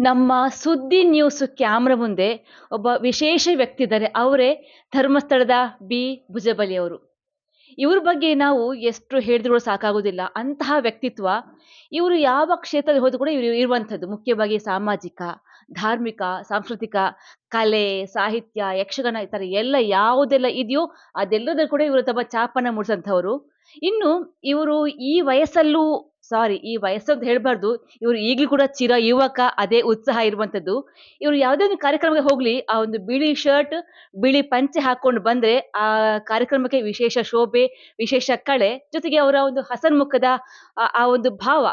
ನಮ್ಮ ಸುದ್ದಿ news camera ಮುಂದೆ ಒಬ್ಬ ವಿಶೇಷ ವ್ಯಕ್ತಿ ಇದ್ದಾರೆ. ಅವರೇ ಧರ್ಮಸ್ಥಳದ ಬಿ. ಭುಜಬಲಿ ಅವರು. ಇವ್ರ ಬಗ್ಗೆ ನಾವು ಎಷ್ಟು ಹೇಳಿದ್ರು ಸಾಕಾಗೋದಿಲ್ಲ. ಅಂತಹ ವ್ಯಕ್ತಿತ್ವ ಇವರು ಯಾವ ಕ್ಷೇತ್ರದಲ್ಲಿ ಹೋದ್ರು ಕೂಡ ಇವರು ಇರುವಂಥದ್ದು. ಮುಖ್ಯವಾಗಿ ಸಾಮಾಜಿಕ, ಧಾರ್ಮಿಕ, ಸಾಂಸ್ಕೃತಿಕ, ಕಲೆ, ಸಾಹಿತ್ಯ, ಯಕ್ಷಗಾನ ಈ ಥರ ಎಲ್ಲ ಯಾವುದೆಲ್ಲ ಇದೆಯೋ ಅದೆಲ್ಲದರ ಕೂಡ ಇವರು ತಮ್ಮ ಚಾಪನ್ನ ಮೂಡಿಸಂಥವ್ರು ಇನ್ನು ಇವರು ಈ ವಯಸ್ಸಲ್ಲೂ ಸಾರಿ, ಈ ವಯಸ್ಸು ಅಂತ ಹೇಳ್ಬಾರ್ದು. ಇವರು ಈಗಲೂ ಕೂಡ ಚಿರ ಯುವಕ, ಅದೇ ಉತ್ಸಾಹ ಇರುವಂತದ್ದು ಇವರು ಯಾವುದೇ ಒಂದು ಕಾರ್ಯಕ್ರಮಕ್ಕೆ ಹೋಗ್ಲಿ, ಆ ಒಂದು ಬಿಳಿ ಶರ್ಟ್, ಬಿಳಿ ಪಂಚೆ ಹಾಕೊಂಡು ಬಂದ್ರೆ ಆ ಕಾರ್ಯಕ್ರಮಕ್ಕೆ ವಿಶೇಷ ಶೋಭೆ, ವಿಶೇಷ ಕಳೆ, ಜೊತೆಗೆ ಅವರ ಒಂದು ಹಸನ್ಮುಖದ ಆ- ಒಂದು ಭಾವ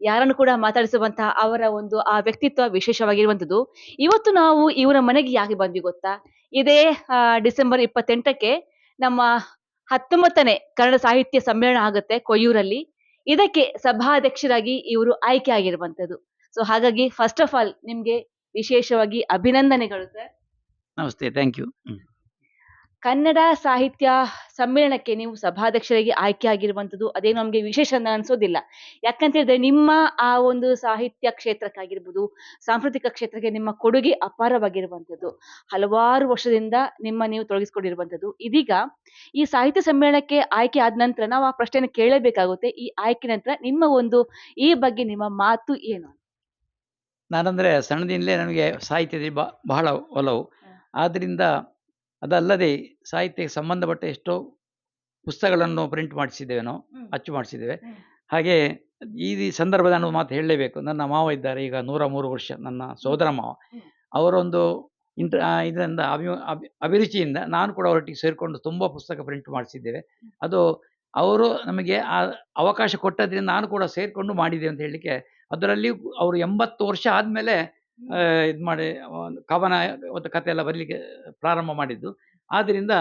ಯಾರನ್ನು ಕೂಡ ಮಾತಾಡಿಸುವಂತಹ ಅವರ ಒಂದು ಆ ವ್ಯಕ್ತಿತ್ವ ವಿಶೇಷವಾಗಿರುವಂಥದ್ದು. ಇವತ್ತು ನಾವು ಇವರ ಮನೆಗೆ ಯಾಕೆ ಬಂದ್ವಿ ಗೊತ್ತಾ? ಇದೇ ಡಿಸೆಂಬರ್ ಇಪ್ಪತ್ತೆಂಟಕ್ಕೆ ನಮ್ಮ ಹತ್ತೊಂಬತ್ತನೇ ಕನ್ನಡ ಸಾಹಿತ್ಯ ಸಮ್ಮೇಳನ ಆಗುತ್ತೆ ಕೊಯ್ಯೂರಲ್ಲಿ. ಇದಕ್ಕೆ ಸಭಾಧ್ಯಕ್ಷರಾಗಿ ಇವರು ಆಯ್ಕೆ ಆಗಿರುವಂತದ್ದು ಸೊ ಹಾಗಾಗಿ ಫಸ್ಟ್ ಆಫ್ ಆಲ್ ನಿಮ್ಗೆ ವಿಶೇಷವಾಗಿ ಅಭಿನಂದನೆಗಳು ಸರ್ ನಮಸ್ತೆ ಥ್ಯಾಂಕ್ ಯು ಕನ್ನಡ ಸಾಹಿತ್ಯ ಸಮ್ಮೇಳನಕ್ಕೆ ನೀವು ಸಭಾಧ್ಯಕ್ಷರಾಗಿ ಆಯ್ಕೆ ಆಗಿರುವಂಥದ್ದು ಅದೇನು ನಮಗೆ ವಿಶೇಷ ಅಂತ ಅನ್ಸೋದಿಲ್ಲ. ಯಾಕಂತ ಹೇಳಿದ್ರೆ ನಿಮ್ಮ ಆ ಒಂದು ಸಾಹಿತ್ಯ ಕ್ಷೇತ್ರಕ್ಕಾಗಿರ್ಬೋದು ಸಾಂಸ್ಕೃತಿಕ ಕ್ಷೇತ್ರಕ್ಕೆ ನಿಮ್ಮ ಕೊಡುಗೆ ಅಪಾರವಾಗಿರುವಂಥದ್ದು. ಹಲವಾರು ವರ್ಷದಿಂದ ನಿಮ್ಮ ನೀವು ತೊಡಗಿಸ್ಕೊಂಡಿರುವಂಥದ್ದು. ಇದೀಗ ಈ ಸಾಹಿತ್ಯ ಸಮ್ಮೇಳನಕ್ಕೆ ಆಯ್ಕೆ ಆದ ನಂತರ ನಾವು ಆ ಪ್ರಶ್ನೆಯನ್ನು ಕೇಳಬೇಕಾಗುತ್ತೆ. ಈ ಆಯ್ಕೆ ನಂತರ ನಿಮ್ಮ ಒಂದು ಈ ಬಗ್ಗೆ ನಿಮ್ಮ ಮಾತು ಏನು? ನಾನಂದ್ರೆ ಸಣ್ಣದಿಂದಲೇ ನನಗೆ ಸಾಹಿತ್ಯದಲ್ಲಿ ಬ ಬಹಳ ಒಲವು. ಆದ್ದರಿಂದ ಅದಲ್ಲದೆ ಸಾಹಿತ್ಯಕ್ಕೆ ಸಂಬಂಧಪಟ್ಟ ಎಷ್ಟೋ ಪುಸ್ತಕಗಳನ್ನು ಪ್ರಿಂಟ್ ಮಾಡಿಸಿದ್ದೇವೆ ನಾವು ಅಚ್ಚು ಮಾಡಿಸಿದ್ದೇವೆ. ಹಾಗೆ ಈ ಸಂದರ್ಭದ ನಾನು ಮಾತು ಹೇಳಲೇಬೇಕು. ನನ್ನ ಮಾವ ಇದ್ದಾರೆ ಈಗ ನೂರ ಮೂರು ವರ್ಷ ನನ್ನ ಸೋದರ ಮಾವ. ಅವರೊಂದು ಇಂಟ್ರ ಇದರಿಂದ ಅಭಿ ಅಭಿ- ಅಭಿರುಚಿಯಿಂದ ನಾನು ಕೂಡ ಅವರೊಟ್ಟಿಗೆ ಸೇರಿಕೊಂಡು ತುಂಬ ಪುಸ್ತಕ ಪ್ರಿಂಟ್ ಮಾಡಿಸಿದ್ದೇವೆ. ಅದು ಅವರು ನಮಗೆ ಆ ಅವಕಾಶ ಕೊಟ್ಟದ್ರಿಂದ ನಾನು ಕೂಡ ಸೇರಿಕೊಂಡು ಮಾಡಿದೆ ಅಂತ ಹೇಳಲಿಕ್ಕೆ ಅದರಲ್ಲಿ ಅವರು ಎಂಬತ್ತು ವರ್ಷ ಆದಮೇಲೆ ಇದು ಮಾಡಿ, ಒಂದು ಕವನ ಒಂದು ಕಥೆ ಎಲ್ಲ ಬರಲಿಕ್ಕೆ ಪ್ರಾರಂಭ ಮಾಡಿದ್ದು. ಆದ್ದರಿಂದ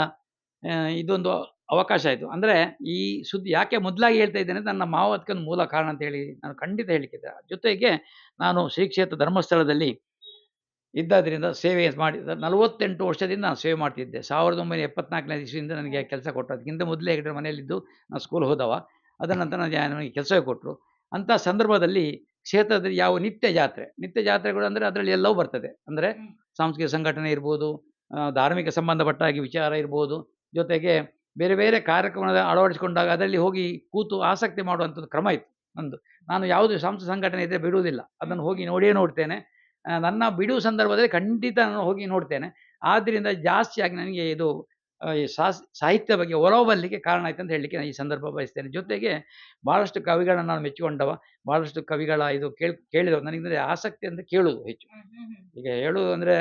ಇದೊಂದು ಅವಕಾಶ ಆಯಿತು. ಅಂದರೆ ಈ ಸುದ್ದಿ ಯಾಕೆ ಮೊದಲಾಗಿ ಹೇಳ್ತಾ ಇದ್ದೇನೆ ನನ್ನ ಮಾವ ಅದಕ್ಕೊಂದು ಮೂಲ ಕಾರಣ ಅಂತ ಹೇಳಿ ನಾನು ಖಂಡಿತ ಹೇಳಿಕ್ಕಿದ್ದೆ. ಜೊತೆಗೆ ನಾನು ಶ್ರೀ ಕ್ಷೇತ್ರ ಧರ್ಮಸ್ಥಳದಲ್ಲಿ ಇದ್ದಾದ್ರಿಂದ ಸೇವೆ ಮಾಡಿ, ನಲವತ್ತೆಂಟು ವರ್ಷದಿಂದ ನಾನು ಸೇವೆ ಮಾಡ್ತಿದ್ದೆ. ಸಾವಿರದ ಒಂಬೈನೂರ ಎಪ್ಪತ್ನಾಲ್ಕನೇ ದಿವಸದಿಂದ ನನಗೆ ಕೆಲಸ ಕೊಟ್ಟರು ಅದಕ್ಕಿಂತ ಮೊದಲೇ ಹೇಳಿದ್ರೆ ಮನೆಯಲ್ಲಿದ್ದು, ನಾನು ಸ್ಕೂಲ್ ಹೋದವ. ಅದರ ನಂತರ ನನಗೆ ಕೆಲಸ ಕೊಟ್ಟರು ಅಂಥ ಸಂದರ್ಭದಲ್ಲಿ ಕ್ಷೇತ್ರದಲ್ಲಿ ಯಾವ ನಿತ್ಯ ಜಾತ್ರೆ ನಿತ್ಯ ಜಾತ್ರೆಗಳು ಅಂದರೆ ಅದರಲ್ಲಿ ಎಲ್ಲವೂ ಬರ್ತದೆ. ಅಂದರೆ ಸಾಂಸ್ಕೃತಿಕ ಸಂಘಟನೆ ಇರ್ಬೋದು ಧಾರ್ಮಿಕ ಸಂಬಂಧಪಟ್ಟಾಗಿ ವಿಚಾರ ಇರ್ಬೋದು ಜೊತೆಗೆ ಬೇರೆ ಬೇರೆ ಕಾರ್ಯಕ್ರಮದ ಅಳವಡಿಸಿಕೊಂಡಾಗ ಅದರಲ್ಲಿ ಹೋಗಿ ಕೂತು ಆಸಕ್ತಿ ಮಾಡುವಂಥದ್ದು ಕ್ರಮ ಇತ್ತು ನಂದು. ನಾನು ಯಾವುದೇ ಸಾಂಸ್ಕೃತಿಕ ಸಂಘಟನೆ ಇದ್ದರೆ ಬಿಡುವುದಿಲ್ಲ. ಅದನ್ನು ಹೋಗಿ ನೋಡಿಯೇ ನೋಡ್ತೇನೆ. ನನ್ನ ಬಿಡುವ ಸಂದರ್ಭದಲ್ಲಿ ಖಂಡಿತ ನಾನು ಹೋಗಿ ನೋಡ್ತೇನೆ. ಆದ್ದರಿಂದ ಜಾಸ್ತಿಯಾಗಿ ನನಗೆ ಇದು ಈ ಸಾಸ್ ಸಾಹಿತ್ಯ ಬಗ್ಗೆ ಒಲವು ಬರಲಿಕ್ಕೆ ಕಾರಣ ಆಯ್ತು ಅಂತ ಹೇಳಲಿಕ್ಕೆ ನಾನು ಈ ಸಂದರ್ಭ ಬಯಸ್ತೇನೆ. ಜೊತೆಗೆ ಭಾಳಷ್ಟು ಕವಿಗಳನ್ನ ನಾನು ಮೆಚ್ಚಿಕೊಂಡವ. ಭಾಳಷ್ಟು ಕವಿಗಳ ಇದು ಕೇಳಿ ಕೇಳಿದವ. ನನಗೆ ಆಸಕ್ತಿ ಅಂತ ಕೇಳುವುದು ಹೆಚ್ಚು. ಈಗ ಹೇಳುವುದು ಅಂದರೆ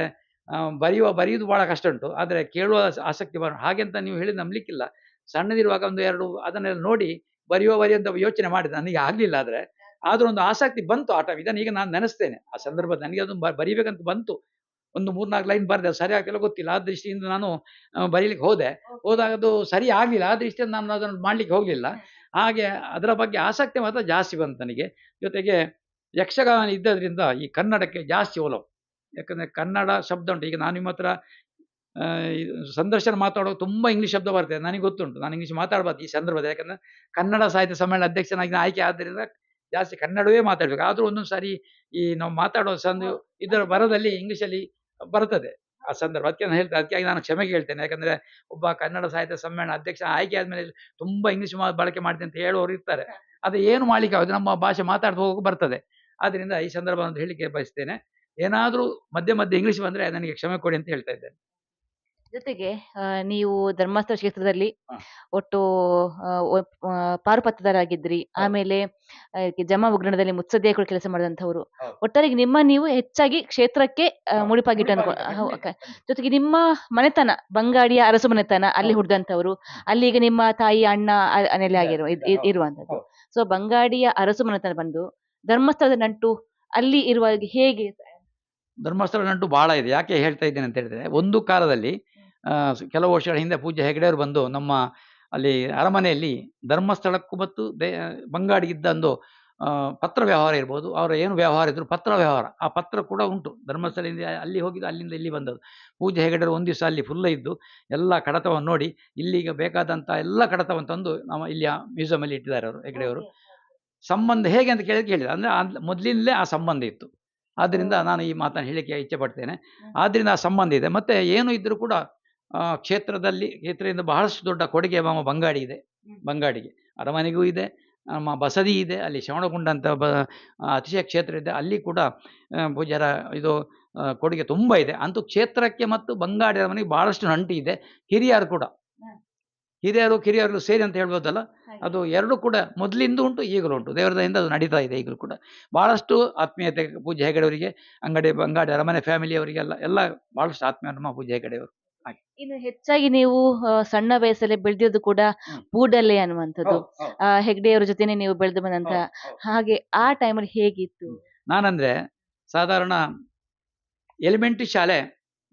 ಬರೆಯುವ ಬರೆಯುವುದು ಭಾಳ ಕಷ್ಟ ಉಂಟು. ಆದರೆ ಕೇಳುವ ಆಸಕ್ತಿ ಹಾಗೆ ಅಂತ ನೀವು ಹೇಳಿ ನಂಬಲಿಕ್ಕಿಲ್ಲ. ಸಣ್ಣದಿರುವಾಗ ಒಂದು ಎರಡು ಅದನ್ನೆಲ್ಲ ನೋಡಿ ಬರೆಯುವ ಬರೆಯುವಂಥ ಯೋಚನೆ ಮಾಡಿದೆ. ನನಗೆ ಆಗಲಿಲ್ಲ ಆದರೆ. ಆದರೂ ಒಂದು ಆಸಕ್ತಿ ಬಂತು ಆಟ ಇದನ್ನು ಈಗ ನಾನು ನೆನೆಸ್ತೇನೆ. ಆ ಸಂದರ್ಭ ನನಗೆ ಅದನ್ನು ಬ ಬರಿಬೇಕಂತ ಬಂತು. ಒಂದು ಮೂರ್ನಾಲ್ಕು ಲೈನ್ ಬರೆದೆ ಸರಿ ಆಗ್ತಿಲ್ಲ ಗೊತ್ತಿಲ್ಲ. ಆ ದೃಷ್ಟಿಯಿಂದ ನಾನು ಬರೀಲಿಕ್ಕೆ ಹೋದೆ. ಹೋದಾಗ ಅದು ಸರಿ ಆಗಲಿಲ್ಲ. ಆ ದೃಷ್ಟಿಯಿಂದ ನಾನು ಅದನ್ನು ಮಾಡಲಿಕ್ಕೆ ಹೋಗಲಿಲ್ಲ. ಹಾಗೆ ಅದರ ಬಗ್ಗೆ ಆಸಕ್ತಿ ಮಾತ್ರ ಜಾಸ್ತಿ ಬಂತು ನನಗೆ. ಜೊತೆಗೆ ಯಕ್ಷಗಾನ ಇದ್ದದ್ರಿಂದ ಈ ಕನ್ನಡಕ್ಕೆ ಜಾಸ್ತಿ ಒಲವು. ಯಾಕಂದರೆ ಕನ್ನಡ ಶಬ್ದ ಉಂಟು. ಈಗ ನಾನು ನಿಮ್ಮ ಹತ್ರ ಸಂದರ್ಶನ ಮಾತಾಡುವಾಗ ತುಂಬ ಇಂಗ್ಲೀಷ್ ಶಬ್ದ ಬರ್ತದೆ. ನನಗೆ ಗೊತ್ತುಂಟು. ನಾನು ಇಂಗ್ಲೀಷ್ ಮಾತಾಡ್ಬಾರ್ದು ಈ ಸಂದರ್ಭದಲ್ಲಿ. ಯಾಕಂದರೆ ಕನ್ನಡ ಸಾಹಿತ್ಯ ಸಮ್ಮೇಳನ ಅಧ್ಯಕ್ಷನಾಗಿ ಆಯ್ಕೆ ಆದ್ದರಿಂದ ಜಾಸ್ತಿ ಕನ್ನಡವೇ ಮಾತಾಡಬೇಕು. ಆದರೂ ಒಂದೊಂದು ಸಾರಿ ಈ ನಾವು ಮಾತಾಡೋ ಸಂದು ಇದರ ಬರದಲ್ಲಿ ಇಂಗ್ಲೀಷಲ್ಲಿ ಬರ್ತದೆ. ಆ ಸಂದರ್ಭ. ಅದಕ್ಕೆ ನಾನು ಹೇಳ್ತೇನೆ ಅದಕ್ಕಾಗಿ ನಾನು ಕ್ಷಮೆ ಹೇಳ್ತೇನೆ. ಯಾಕಂದರೆ ಒಬ್ಬ ಕನ್ನಡ ಸಾಹಿತ್ಯ ಸಮ್ಮೇಳನ ಅಧ್ಯಕ್ಷ ಆಯ್ಕೆ ಆದಮೇಲೆ ತುಂಬ ಇಂಗ್ಲೀಷ್ ಬಳಕೆ ಮಾಡ್ತೀನಿ ಅಂತ ಹೇಳೋರು ಇರ್ತಾರೆ. ಅದು ಏನು ಮಾಡಲಿಕ್ಕೆ ಆಗೋದು ನಮ್ಮ ಭಾಷೆ ಮಾತಾಡ್ತಾ ಹೋಗೋಕೆ ಬರ್ತದೆ. ಆದ್ದರಿಂದ ಈ ಸಂದರ್ಭ ಅಂತ ಹೇಳಿಕೆ ಬಯಸ್ತೇನೆ. ಏನಾದರೂ ಮಧ್ಯೆ ಮಧ್ಯೆ ಇಂಗ್ಲೀಷ್ ಬಂದರೆ ನನಗೆ ಕ್ಷಮೆ ಕೊಡಿ ಅಂತ ಹೇಳ್ತಾ ಇದ್ದೇನೆ. ಜೊತೆಗೆ ನೀವು ಧರ್ಮಸ್ಥಳ ಕ್ಷೇತ್ರದಲ್ಲಿ ಒಟ್ಟು ಪಾರುಪತ್ರರಾಗಿದ್ರಿ ಆಮೇಲೆ ಜಮಾ ಉಗ್ರಣದಲ್ಲಿ ಮುತ್ಸದ್ದೇ ಕೂಡ ಕೆಲಸ ಮಾಡಿದಂಥವ್ರು. ಹೌದು. ಒಟ್ಟಾರೆ ನಿಮ್ಮ ನೀವು ಹೆಚ್ಚಾಗಿ ಕ್ಷೇತ್ರಕ್ಕೆ. ಮುಡಿಪಾಗಿಟ್ಟು ಜೊತೆಗೆ ನಿಮ್ಮ ಮನೆತನ ಬಂಗಾಡಿಯ ಅರಸು ಮನೆತನ ಅಲ್ಲಿ ಹುಡ್ದಂಥವ್ರು ಅಲ್ಲಿ ಈಗ ನಿಮ್ಮ ತಾಯಿ ಅಣ್ಣ ಅನೆಲ್ಲ ನೆಲೆ ಆಗಿರುವ ಇರುವಂತದ್ದು. ಸೊ ಬಂಗಾಡಿಯ ಅರಸು ಮನೆತನ ಬಂದು ಧರ್ಮಸ್ಥಳದ ನಂಟು ಅಲ್ಲಿ ಇರುವ ಹೇಗೆ ಧರ್ಮಸ್ಥಳ ನಂಟು ಬಹಳ ಇದೆ. ಯಾಕೆ ಹೇಳ್ತಾ ಇದ್ದೇನೆ ಅಂತ ಹೇಳಿದ್ರೆ ಒಂದು ಕಾಲದಲ್ಲಿ ಕೆಲವು ವರ್ಷಗಳ ಹಿಂದೆ ಪೂಜ್ಯ ಹೆಗಡೆಯವರು ಬಂದು ನಮ್ಮ ಅಲ್ಲಿ ಅರಮನೆಯಲ್ಲಿ ಧರ್ಮಸ್ಥಳಕ್ಕೂ ಮತ್ತು ದೇ ಬಂಗಾಡಿಗಿದ್ದ ಒಂದು ಪತ್ರ ವ್ಯವಹಾರ ಇರ್ಬೋದು. ಅವರ ಏನು ವ್ಯವಹಾರ ಇದ್ರು ಪತ್ರ ವ್ಯವಹಾರ. ಆ ಪತ್ರ ಕೂಡ ಉಂಟು. ಧರ್ಮಸ್ಥಳದಿಂದ ಅಲ್ಲಿ ಹೋಗಿದ್ದು ಅಲ್ಲಿಂದ ಇಲ್ಲಿ ಬಂದದ್ದು. ಪೂಜೆ ಹೆಗಡೆಯವರು ಒಂದು ದಿವಸ ಅಲ್ಲಿ ಫುಲ್ಲ ಇದ್ದು ಎಲ್ಲ ಕಡತವನ್ನು ನೋಡಿ ಇಲ್ಲಿಗೆ ಬೇಕಾದಂಥ ಎಲ್ಲ ಕಡತವನ್ನು ತಂದು ನಮ್ಮ ಇಲ್ಲಿಯ ಮ್ಯೂಸಿಯಮಲ್ಲಿ ಇಟ್ಟಿದ್ದಾರೆ ಅವರು ಹೆಗಡೆಯವರು. ಸಂಬಂಧ ಹೇಗೆ ಅಂತ ಕೇಳಿ ಕೇಳಿದ. ಅಂದರೆ ಮೊದಲಿಂದಲೇ ಆ ಸಂಬಂಧ ಇತ್ತು. ಆದ್ದರಿಂದ ನಾನು ಈ ಮಾತನ್ನು ಹೇಳಿಕೆ ಇಚ್ಛೆ ಪಡ್ತೇನೆ. ಆದ್ದರಿಂದ ಆ ಸಂಬಂಧ ಇದೆ. ಮತ್ತು ಏನು ಇದ್ದರೂ ಕೂಡ ಕ್ಷೇತ್ರದಲ್ಲಿ ಕ್ಷೇತ್ರದಿಂದ ಬಹಳಷ್ಟು ದೊಡ್ಡ ಕೊಡುಗೆ ನಮ್ಮ ಬಂಗಾಡಿ ಇದೆ. ಬಂಗಾಡಿಗೆ. ಅರಮನೆಗೂ ಇದೆ ನಮ್ಮ ಬಸದಿ ಇದೆ ಅಲ್ಲಿ ಶ್ರವಣಗುಂಡ ಅಂತ ಬ ಅತಿಶಯ ಕ್ಷೇತ್ರ ಇದೆ. ಅಲ್ಲಿ ಕೂಡ ಪೂಜಾರ ಇದು ಕೊಡುಗೆ ತುಂಬ ಇದೆ. ಅಂತೂ ಕ್ಷೇತ್ರಕ್ಕೆ ಮತ್ತು ಬಂಗಾಡಿ ಅರಮನೆಗೆ ಬಹಳಷ್ಟು ನಂಟಿ ಇದೆ. ಹಿರಿಯರು ಕೂಡ. ಹಿರಿಯರು ಕಿರಿಯರು ಸೇರಿ ಅಂತ ಹೇಳ್ಬೋದಲ್ಲ. ಅದು ಎರಡು ಕೂಡ ಮೊದಲಿಂದ ಉಂಟು ಈಗಲೂ ಉಂಟು. ದೇವರದಿಂದ ಅದು ನಡೀತಾ ಇದೆ ಈಗಲೂ ಕೂಡ. ಬಹಳಷ್ಟು ಆತ್ಮೀಯತೆ ಪೂಜೆ ಹೆಗಡೆಯವರಿಗೆ ಅಂಗಡಿ ಬಂಗಾಡಿ ಅರಮನೆ ಫ್ಯಾಮಿಲಿಯವರಿಗೆಲ್ಲ ಎಲ್ಲ ಭಾಳಷ್ಟು ಆತ್ಮೀಯ ನಮ್ಮ ಪೂಜೆ ಹೆಗಡೆಯವರು. ಇನ್ನು ಹೆಚ್ಚಾಗಿ ನೀವು ಆ, ಸಣ್ಣ ವಯಸ್ಸಲ್ಲೇ ಬೆಳೆದಿದ್ದು ಕೂಡ ಹ್ಮ್. ಪೂಡಲ್ಲೇ ಅನ್ನುವಂಥದ್ದು. ಆ, ಹೆಗ್ಡೆಯವರ ಜೊತೆನೆ ನೀವು ಬೆಳೆದು ಬಂದಂತ ಹಾಗೆ ಆ ಟೈಮಲ್ಲಿ ಹೇಗಿತ್ತು? ನಾನಂದ್ರೆ ಸಾಧಾರಣ ಎಲಿಮೆಂಟ್ರಿ ಶಾಲೆ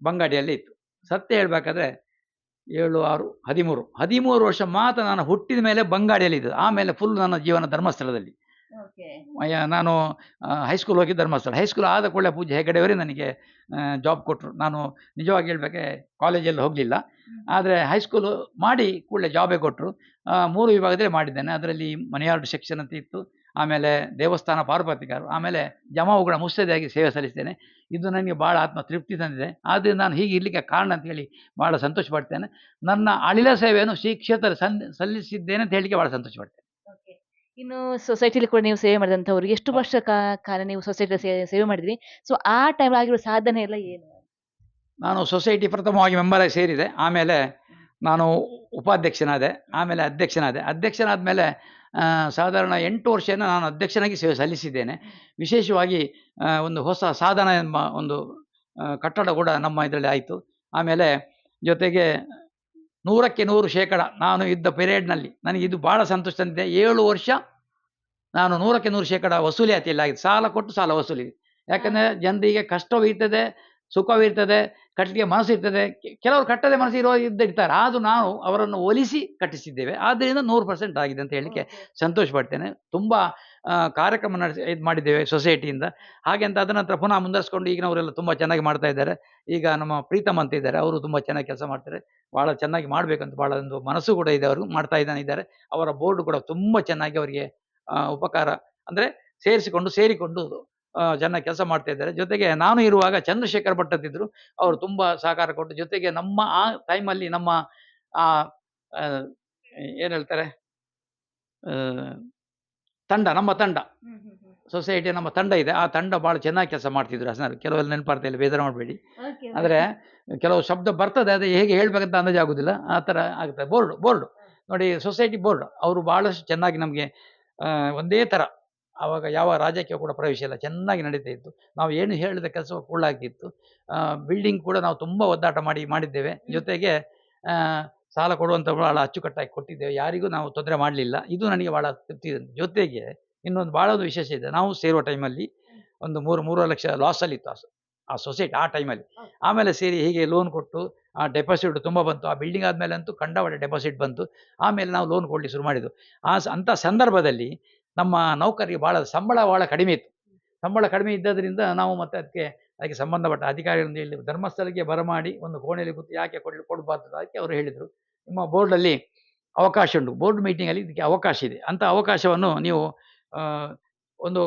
ಬಂಗಾಡಿಯಲ್ಲಿ ಇತ್ತು. ಸತ್ಯ ಹೇಳ್ಬೇಕಾದ್ರೆ ಏಳು ಆರು ಹದಿಮೂರು. ಹದಿಮೂರು ವರ್ಷ ಮಾತ್ರ ನಾನು ಹುಟ್ಟಿದ ಮೇಲೆ ಬಂಗಾಡಿಯಲ್ಲಿ ಇದ್ದು ಆಮೇಲೆ ಫುಲ್ ನನ್ನ ಜೀವನ ಧರ್ಮಸ್ಥಳದಲ್ಲಿ. ಅಯ್ಯ, ನಾನು ಹೈಸ್ಕೂಲ್ ಹೋಗಿ ಧರ್ಮಸ್ಥಳ. ಹೈಸ್ಕೂಲ್ ಆದ ಕೂಡಲೇ ಪೂಜೆ ಹೆಗಡೆಯವರೇ ನನಗೆ ಜಾಬ್ ಕೊಟ್ಟರು ನಾನು ನಿಜವಾಗಿ ಹೇಳಬೇಕೆ ಕಾಲೇಜಲ್ಲಿ ಹೋಗಲಿಲ್ಲ. ಆದರೆ ಹೈಸ್ಕೂಲು ಮಾಡಿ ಕೂಡಲೇ ಜಾಬೇ ಕೊಟ್ಟರು ಮೂರು ವಿಭಾಗದಲ್ಲಿ ಮಾಡಿದ್ದೇನೆ. ಅದರಲ್ಲಿ ಮನೆಯಾರ್ಡ್ ಸೆಕ್ಷನ್ ಅಂತ ಇತ್ತು. ಆಮೇಲೆ ದೇವಸ್ಥಾನ ಪಾರ್ವತಿಗಾರು ಆಮೇಲೆ ಜಮಾವುಗಳ ಮುಸ್ತದಿಯಾಗಿ ಸೇವೆ ಸಲ್ಲಿಸ್ತೇನೆ. ಇದು ನನಗೆ ಭಾಳ ಆತ್ಮ ತೃಪ್ತಿ ತಂದಿದೆ. ಆದರೆ ನಾನು ಹೀಗೆ ಇರಲಿಕ್ಕೆ ಕಾರಣ ಅಂತ ಹೇಳಿ ಭಾಳ ಸಂತೋಷ ಪಡ್ತೇನೆ. ನನ್ನ ಅಳಿಲ ಸೇವೆಯನ್ನು ಶ್ರೀ ಕ್ಷೇತ್ರ ಸಲ್ಲಿಸಿದ್ದೇನೆ ಅಂತ ಹೇಳಲಿಕ್ಕೆ ಭಾಳ ಸಂತೋಷ ಪಡ್ತೇನೆ. ಇನ್ನು ಸೊಸೈಟಿಲಿ ಕೂಡ ನೀವು ಸೇವೆ ಮಾಡಿದಂಥವ್ರು ಎಷ್ಟು ವರ್ಷ ಕಾ- ಕಾಲ ನೀವು ಸೊಸೈಟಿ ಸೇವೆ ಮಾಡಿದ್ರಿ? ಸೊ ಆ ಟೈಮ್ ಆಗಿರೋ ಸಾಧನೆ ಎಲ್ಲ ಏನು? ನಾನು ಸೊಸೈಟಿ ಪ್ರಥಮವಾಗಿ ಮೆಂಬರಾಗಿ ಸೇರಿದೆ. ಆಮೇಲೆ ನಾನು ಉಪಾಧ್ಯಕ್ಷನಾದೆ. ಆಮೇಲೆ ಅಧ್ಯಕ್ಷನಾದೆ. ಅಧ್ಯಕ್ಷನಾದ ಮೇಲೆ ಸಾಧಾರಣ ಎಂಟು ವರ್ಷನ ನಾನು ಅಧ್ಯಕ್ಷನಾಗಿ ಸೇವೆ ಸಲ್ಲಿಸಿದ್ದೇನೆ. ವಿಶೇಷವಾಗಿ ಆ, ಒಂದು ಹೊಸ ಸಾಧನ ಎಂಬ ಒಂದು ಆ, ಕಟ್ಟಡ ಕೂಡ ನಮ್ಮ ಇದರಲ್ಲಿ ಆಯಿತು. ಆಮೇಲೆ ಜೊತೆಗೆ ನೂರಕ್ಕೆ ನೂರು ಶೇಕಡ ನಾನು ಇದ್ದ ಪಿರಿಯಡ್ನಲ್ಲಿ. ನನಗೆ ಇದು ಭಾಳ ಸಂತೋಷ ತಂದಿದೆ. ಏಳು ವರ್ಷ ನಾನು ನೂರಕ್ಕೆ ನೂರು ಶೇಕಡ ವಸೂಲಿಯಾತಿಲ್ಲ ಆಗಿದೆ ಸಾಲ ಕೊಟ್ಟು ಸಾಲ ವಸೂಲಿ. ಯಾಕಂದರೆ ಜನರಿಗೆ ಕಷ್ಟವಿರ್ತದೆ ಇರ್ತದೆ ಸುಖವೂ ಇರ್ತದೆ ಕಟ್ಟಲಿಕ್ಕೆ ಮನಸ್ಸು ಇರ್ತದೆ. ಕೆಲವರು ಕಟ್ಟದೆ ಮನಸ್ಸು ಇರೋ ಇದ್ದ ಇರ್ತಾರೆ. ಆದರೂ ನಾವು ಅವರನ್ನು ಒಲಿಸಿ ಕಟ್ಟಿಸಿದ್ದೇವೆ. ಆದ್ದರಿಂದ ನೂರು ಪರ್ಸೆಂಟ್ ಆಗಿದೆ ಅಂತ ಹೇಳಲಿಕ್ಕೆ ಸಂತೋಷ ಪಡ್ತೇನೆ ತುಂಬ ಕಾರ್ಯಕ್ರಮ ನಡೆಸಿ, ಇದು ಮಾಡಿದ್ದೇವೆ ಸೊಸೈಟಿಯಿಂದ. ಹಾಗೆ ಅಂತ ಅದ ನಂತರ ಪುನಃ ಮುಂದುವರಿಸ್ಕೊಂಡು ಈಗಿನವರೆಲ್ಲ ತುಂಬ ಚೆನ್ನಾಗಿ ಮಾಡ್ತಾ ಇದ್ದಾರೆ. ಈಗ ನಮ್ಮ ಪ್ರೀತಮ್ ಅಂತ ಇದ್ದಾರೆ. ಅವರು ತುಂಬ ಚೆನ್ನಾಗಿ ಕೆಲಸ ಮಾಡ್ತಾರೆ. ಭಾಳ ಚೆನ್ನಾಗಿ ಮಾಡಬೇಕಂತ ಭಾಳ ಒಂದು ಮನಸ್ಸು ಕೂಡ ಇದೆ ಅವರು ಮಾಡ್ತಾ ಇದ್ದಾನೆ ಇದ್ದಾರೆ. ಅವರ ಬೋರ್ಡ್ ಕೂಡ ತುಂಬ ಚೆನ್ನಾಗಿ ಅವರಿಗೆ ಉಪಕಾರ ಅಂದರೆ ಸೇರಿಸಿಕೊಂಡು, ಸೇರಿಕೊಂಡು ಚೆನ್ನಾಗಿ ಕೆಲಸ ಮಾಡ್ತಾ ಇದ್ದಾರೆ. ಜೊತೆಗೆ ನಾನು ಇರುವಾಗ ಚಂದ್ರಶೇಖರ್ ಭಟ್ ಅಂತಿದ್ರು ಅವರು ತುಂಬ ಸಹಕಾರ ಕೊಟ್ಟು ಜೊತೆಗೆ ನಮ್ಮ ಆ ಟೈಮಲ್ಲಿ ನಮ್ಮ ಏನು ಹೇಳ್ತಾರೆ ತಂಡ ನಮ್ಮ ತಂಡ. ಸೊಸೈಟಿ ನಮ್ಮ ತಂಡ ಇದೆ. ಆ ತಂಡ ಭಾಳ ಚೆನ್ನಾಗಿ ಕೆಲಸ ಮಾಡ್ತಿದ್ರು ಹಸನರು ಕೆಲವೆಲ್ಲ ನೆನಪಾರ್ತಾ ಇಲ್ಲ ಬೇಜಾರು ಮಾಡಬೇಡಿ. ಆದರೆ ಕೆಲವು ಶಬ್ದ ಬರ್ತದೆ ಅದು ಹೇಗೆ ಹೇಳ್ಬೇಕಂತ ಅಂದಾಜು ಆಗೋದಿಲ್ಲ. ಆ ಥರ ಆಗುತ್ತೆ ಬೋರ್ಡ್ ಬೋರ್ಡ್ ನೋಡಿ ಸೊಸೈಟಿ ಬೋರ್ಡ್ ಅವರು ಭಾಳಷ್ಟು ಚೆನ್ನಾಗಿ ನಮಗೆ ಒಂದೇ ಥರ. ಆವಾಗ ಯಾವ ರಾಜ್ಯಕ್ಕೆ ಕೂಡ ಪ್ರವೇಶ ಇಲ್ಲ. ಚೆನ್ನಾಗಿ ನಡೀತಾ ಇತ್ತು. ನಾವು ಏನು ಹೇಳಿದ ಕೆಲಸ ಕೂಡ ಆಗ್ತಿತ್ತು ಬಿಲ್ಡಿಂಗ್ ಕೂಡ ನಾವು ತುಂಬ ಒದ್ದಾಟ ಮಾಡಿ ಮಾಡಿದ್ದೇವೆ. ಜೊತೆಗೆ ಸಾಲ ಕೊಡುವಂಥ ಭಾಳ ಅಚ್ಚುಕಟ್ಟಾಗಿ ಕೊಟ್ಟಿದ್ದೇವೆ ಯಾರಿಗೂ ನಾವು ತೊಂದರೆ ಮಾಡಲಿಲ್ಲ. ಇದು ನನಗೆ ಭಾಳ ತೃಪ್ತಿ ಇದೆ ಜೊತೆಗೆ ಇನ್ನೊಂದು ಭಾಳ ಒಂದು ವಿಶೇಷ ಇದೆ. ನಾವು ಸೇರುವ ಟೈಮಲ್ಲಿ ಒಂದು ಮೂರು ಮೂರು ಲಕ್ಷ ಲಾಸಲ್ಲಿ ಇತ್ತು ಆ ಸೊಸೈಟಿ ಆ ಟೈಮಲ್ಲಿ ಆಮೇಲೆ ಸೇರಿ ಹೀಗೆ ಲೋನ್ ಕೊಟ್ಟು ಆ ಡೆಪಾಸಿಟ್ ತುಂಬ ಬಂತು. ಆ ಬಿಲ್ಡಿಂಗ್ ಆದಮೇಲೆ ಅಂತೂ ಕಂಡವಾಡ ಡೆಪಾಸಿಟ್ ಬಂತು. ಆಮೇಲೆ ನಾವು ಲೋನ್ ಕೊಡಲಿಕ್ಕೆ ಶುರು ಮಾಡಿದ್ದು. ಆ ಸ- ಅಂಥ ಸಂದರ್ಭದಲ್ಲಿ ನಮ್ಮ ನೌಕರಿಗೆ ಭಾಳ ಸಂಬಳ ಭಾಳ ಕಡಿಮೆ ಇತ್ತು. ಸಂಬಳ ಕಡಿಮೆ ಇದ್ದದರಿಂದ ನಾವು ಮತ್ತೆ ಅದಕ್ಕೆ ಅದಕ್ಕೆ ಸಂಬಂಧಪಟ್ಟ ಅಧಿಕಾರಿಗಳಿಂದ ಹೇಳಿ ಧರ್ಮಸ್ಥಳಕ್ಕೆ ಬರಮಾಡಿ ಒಂದು ಕೋಣೆಯಲ್ಲಿ ಕೂತು ಯಾಕೆ ಕೊಡಲಿ ಕೊಡಬಾರ್ದು ಅದಕ್ಕೆ ಅವರು ಹೇಳಿದರು. ನಿಮ್ಮ ಬೋರ್ಡಲ್ಲಿ ಅವಕಾಶ ಉಂಟು. ಬೋರ್ಡ್ ಮೀಟಿಂಗಲ್ಲಿ ಇದಕ್ಕೆ ಅವಕಾಶ ಇದೆ. ಅಂಥ ಅವಕಾಶವನ್ನು ನೀವು ಒಂದು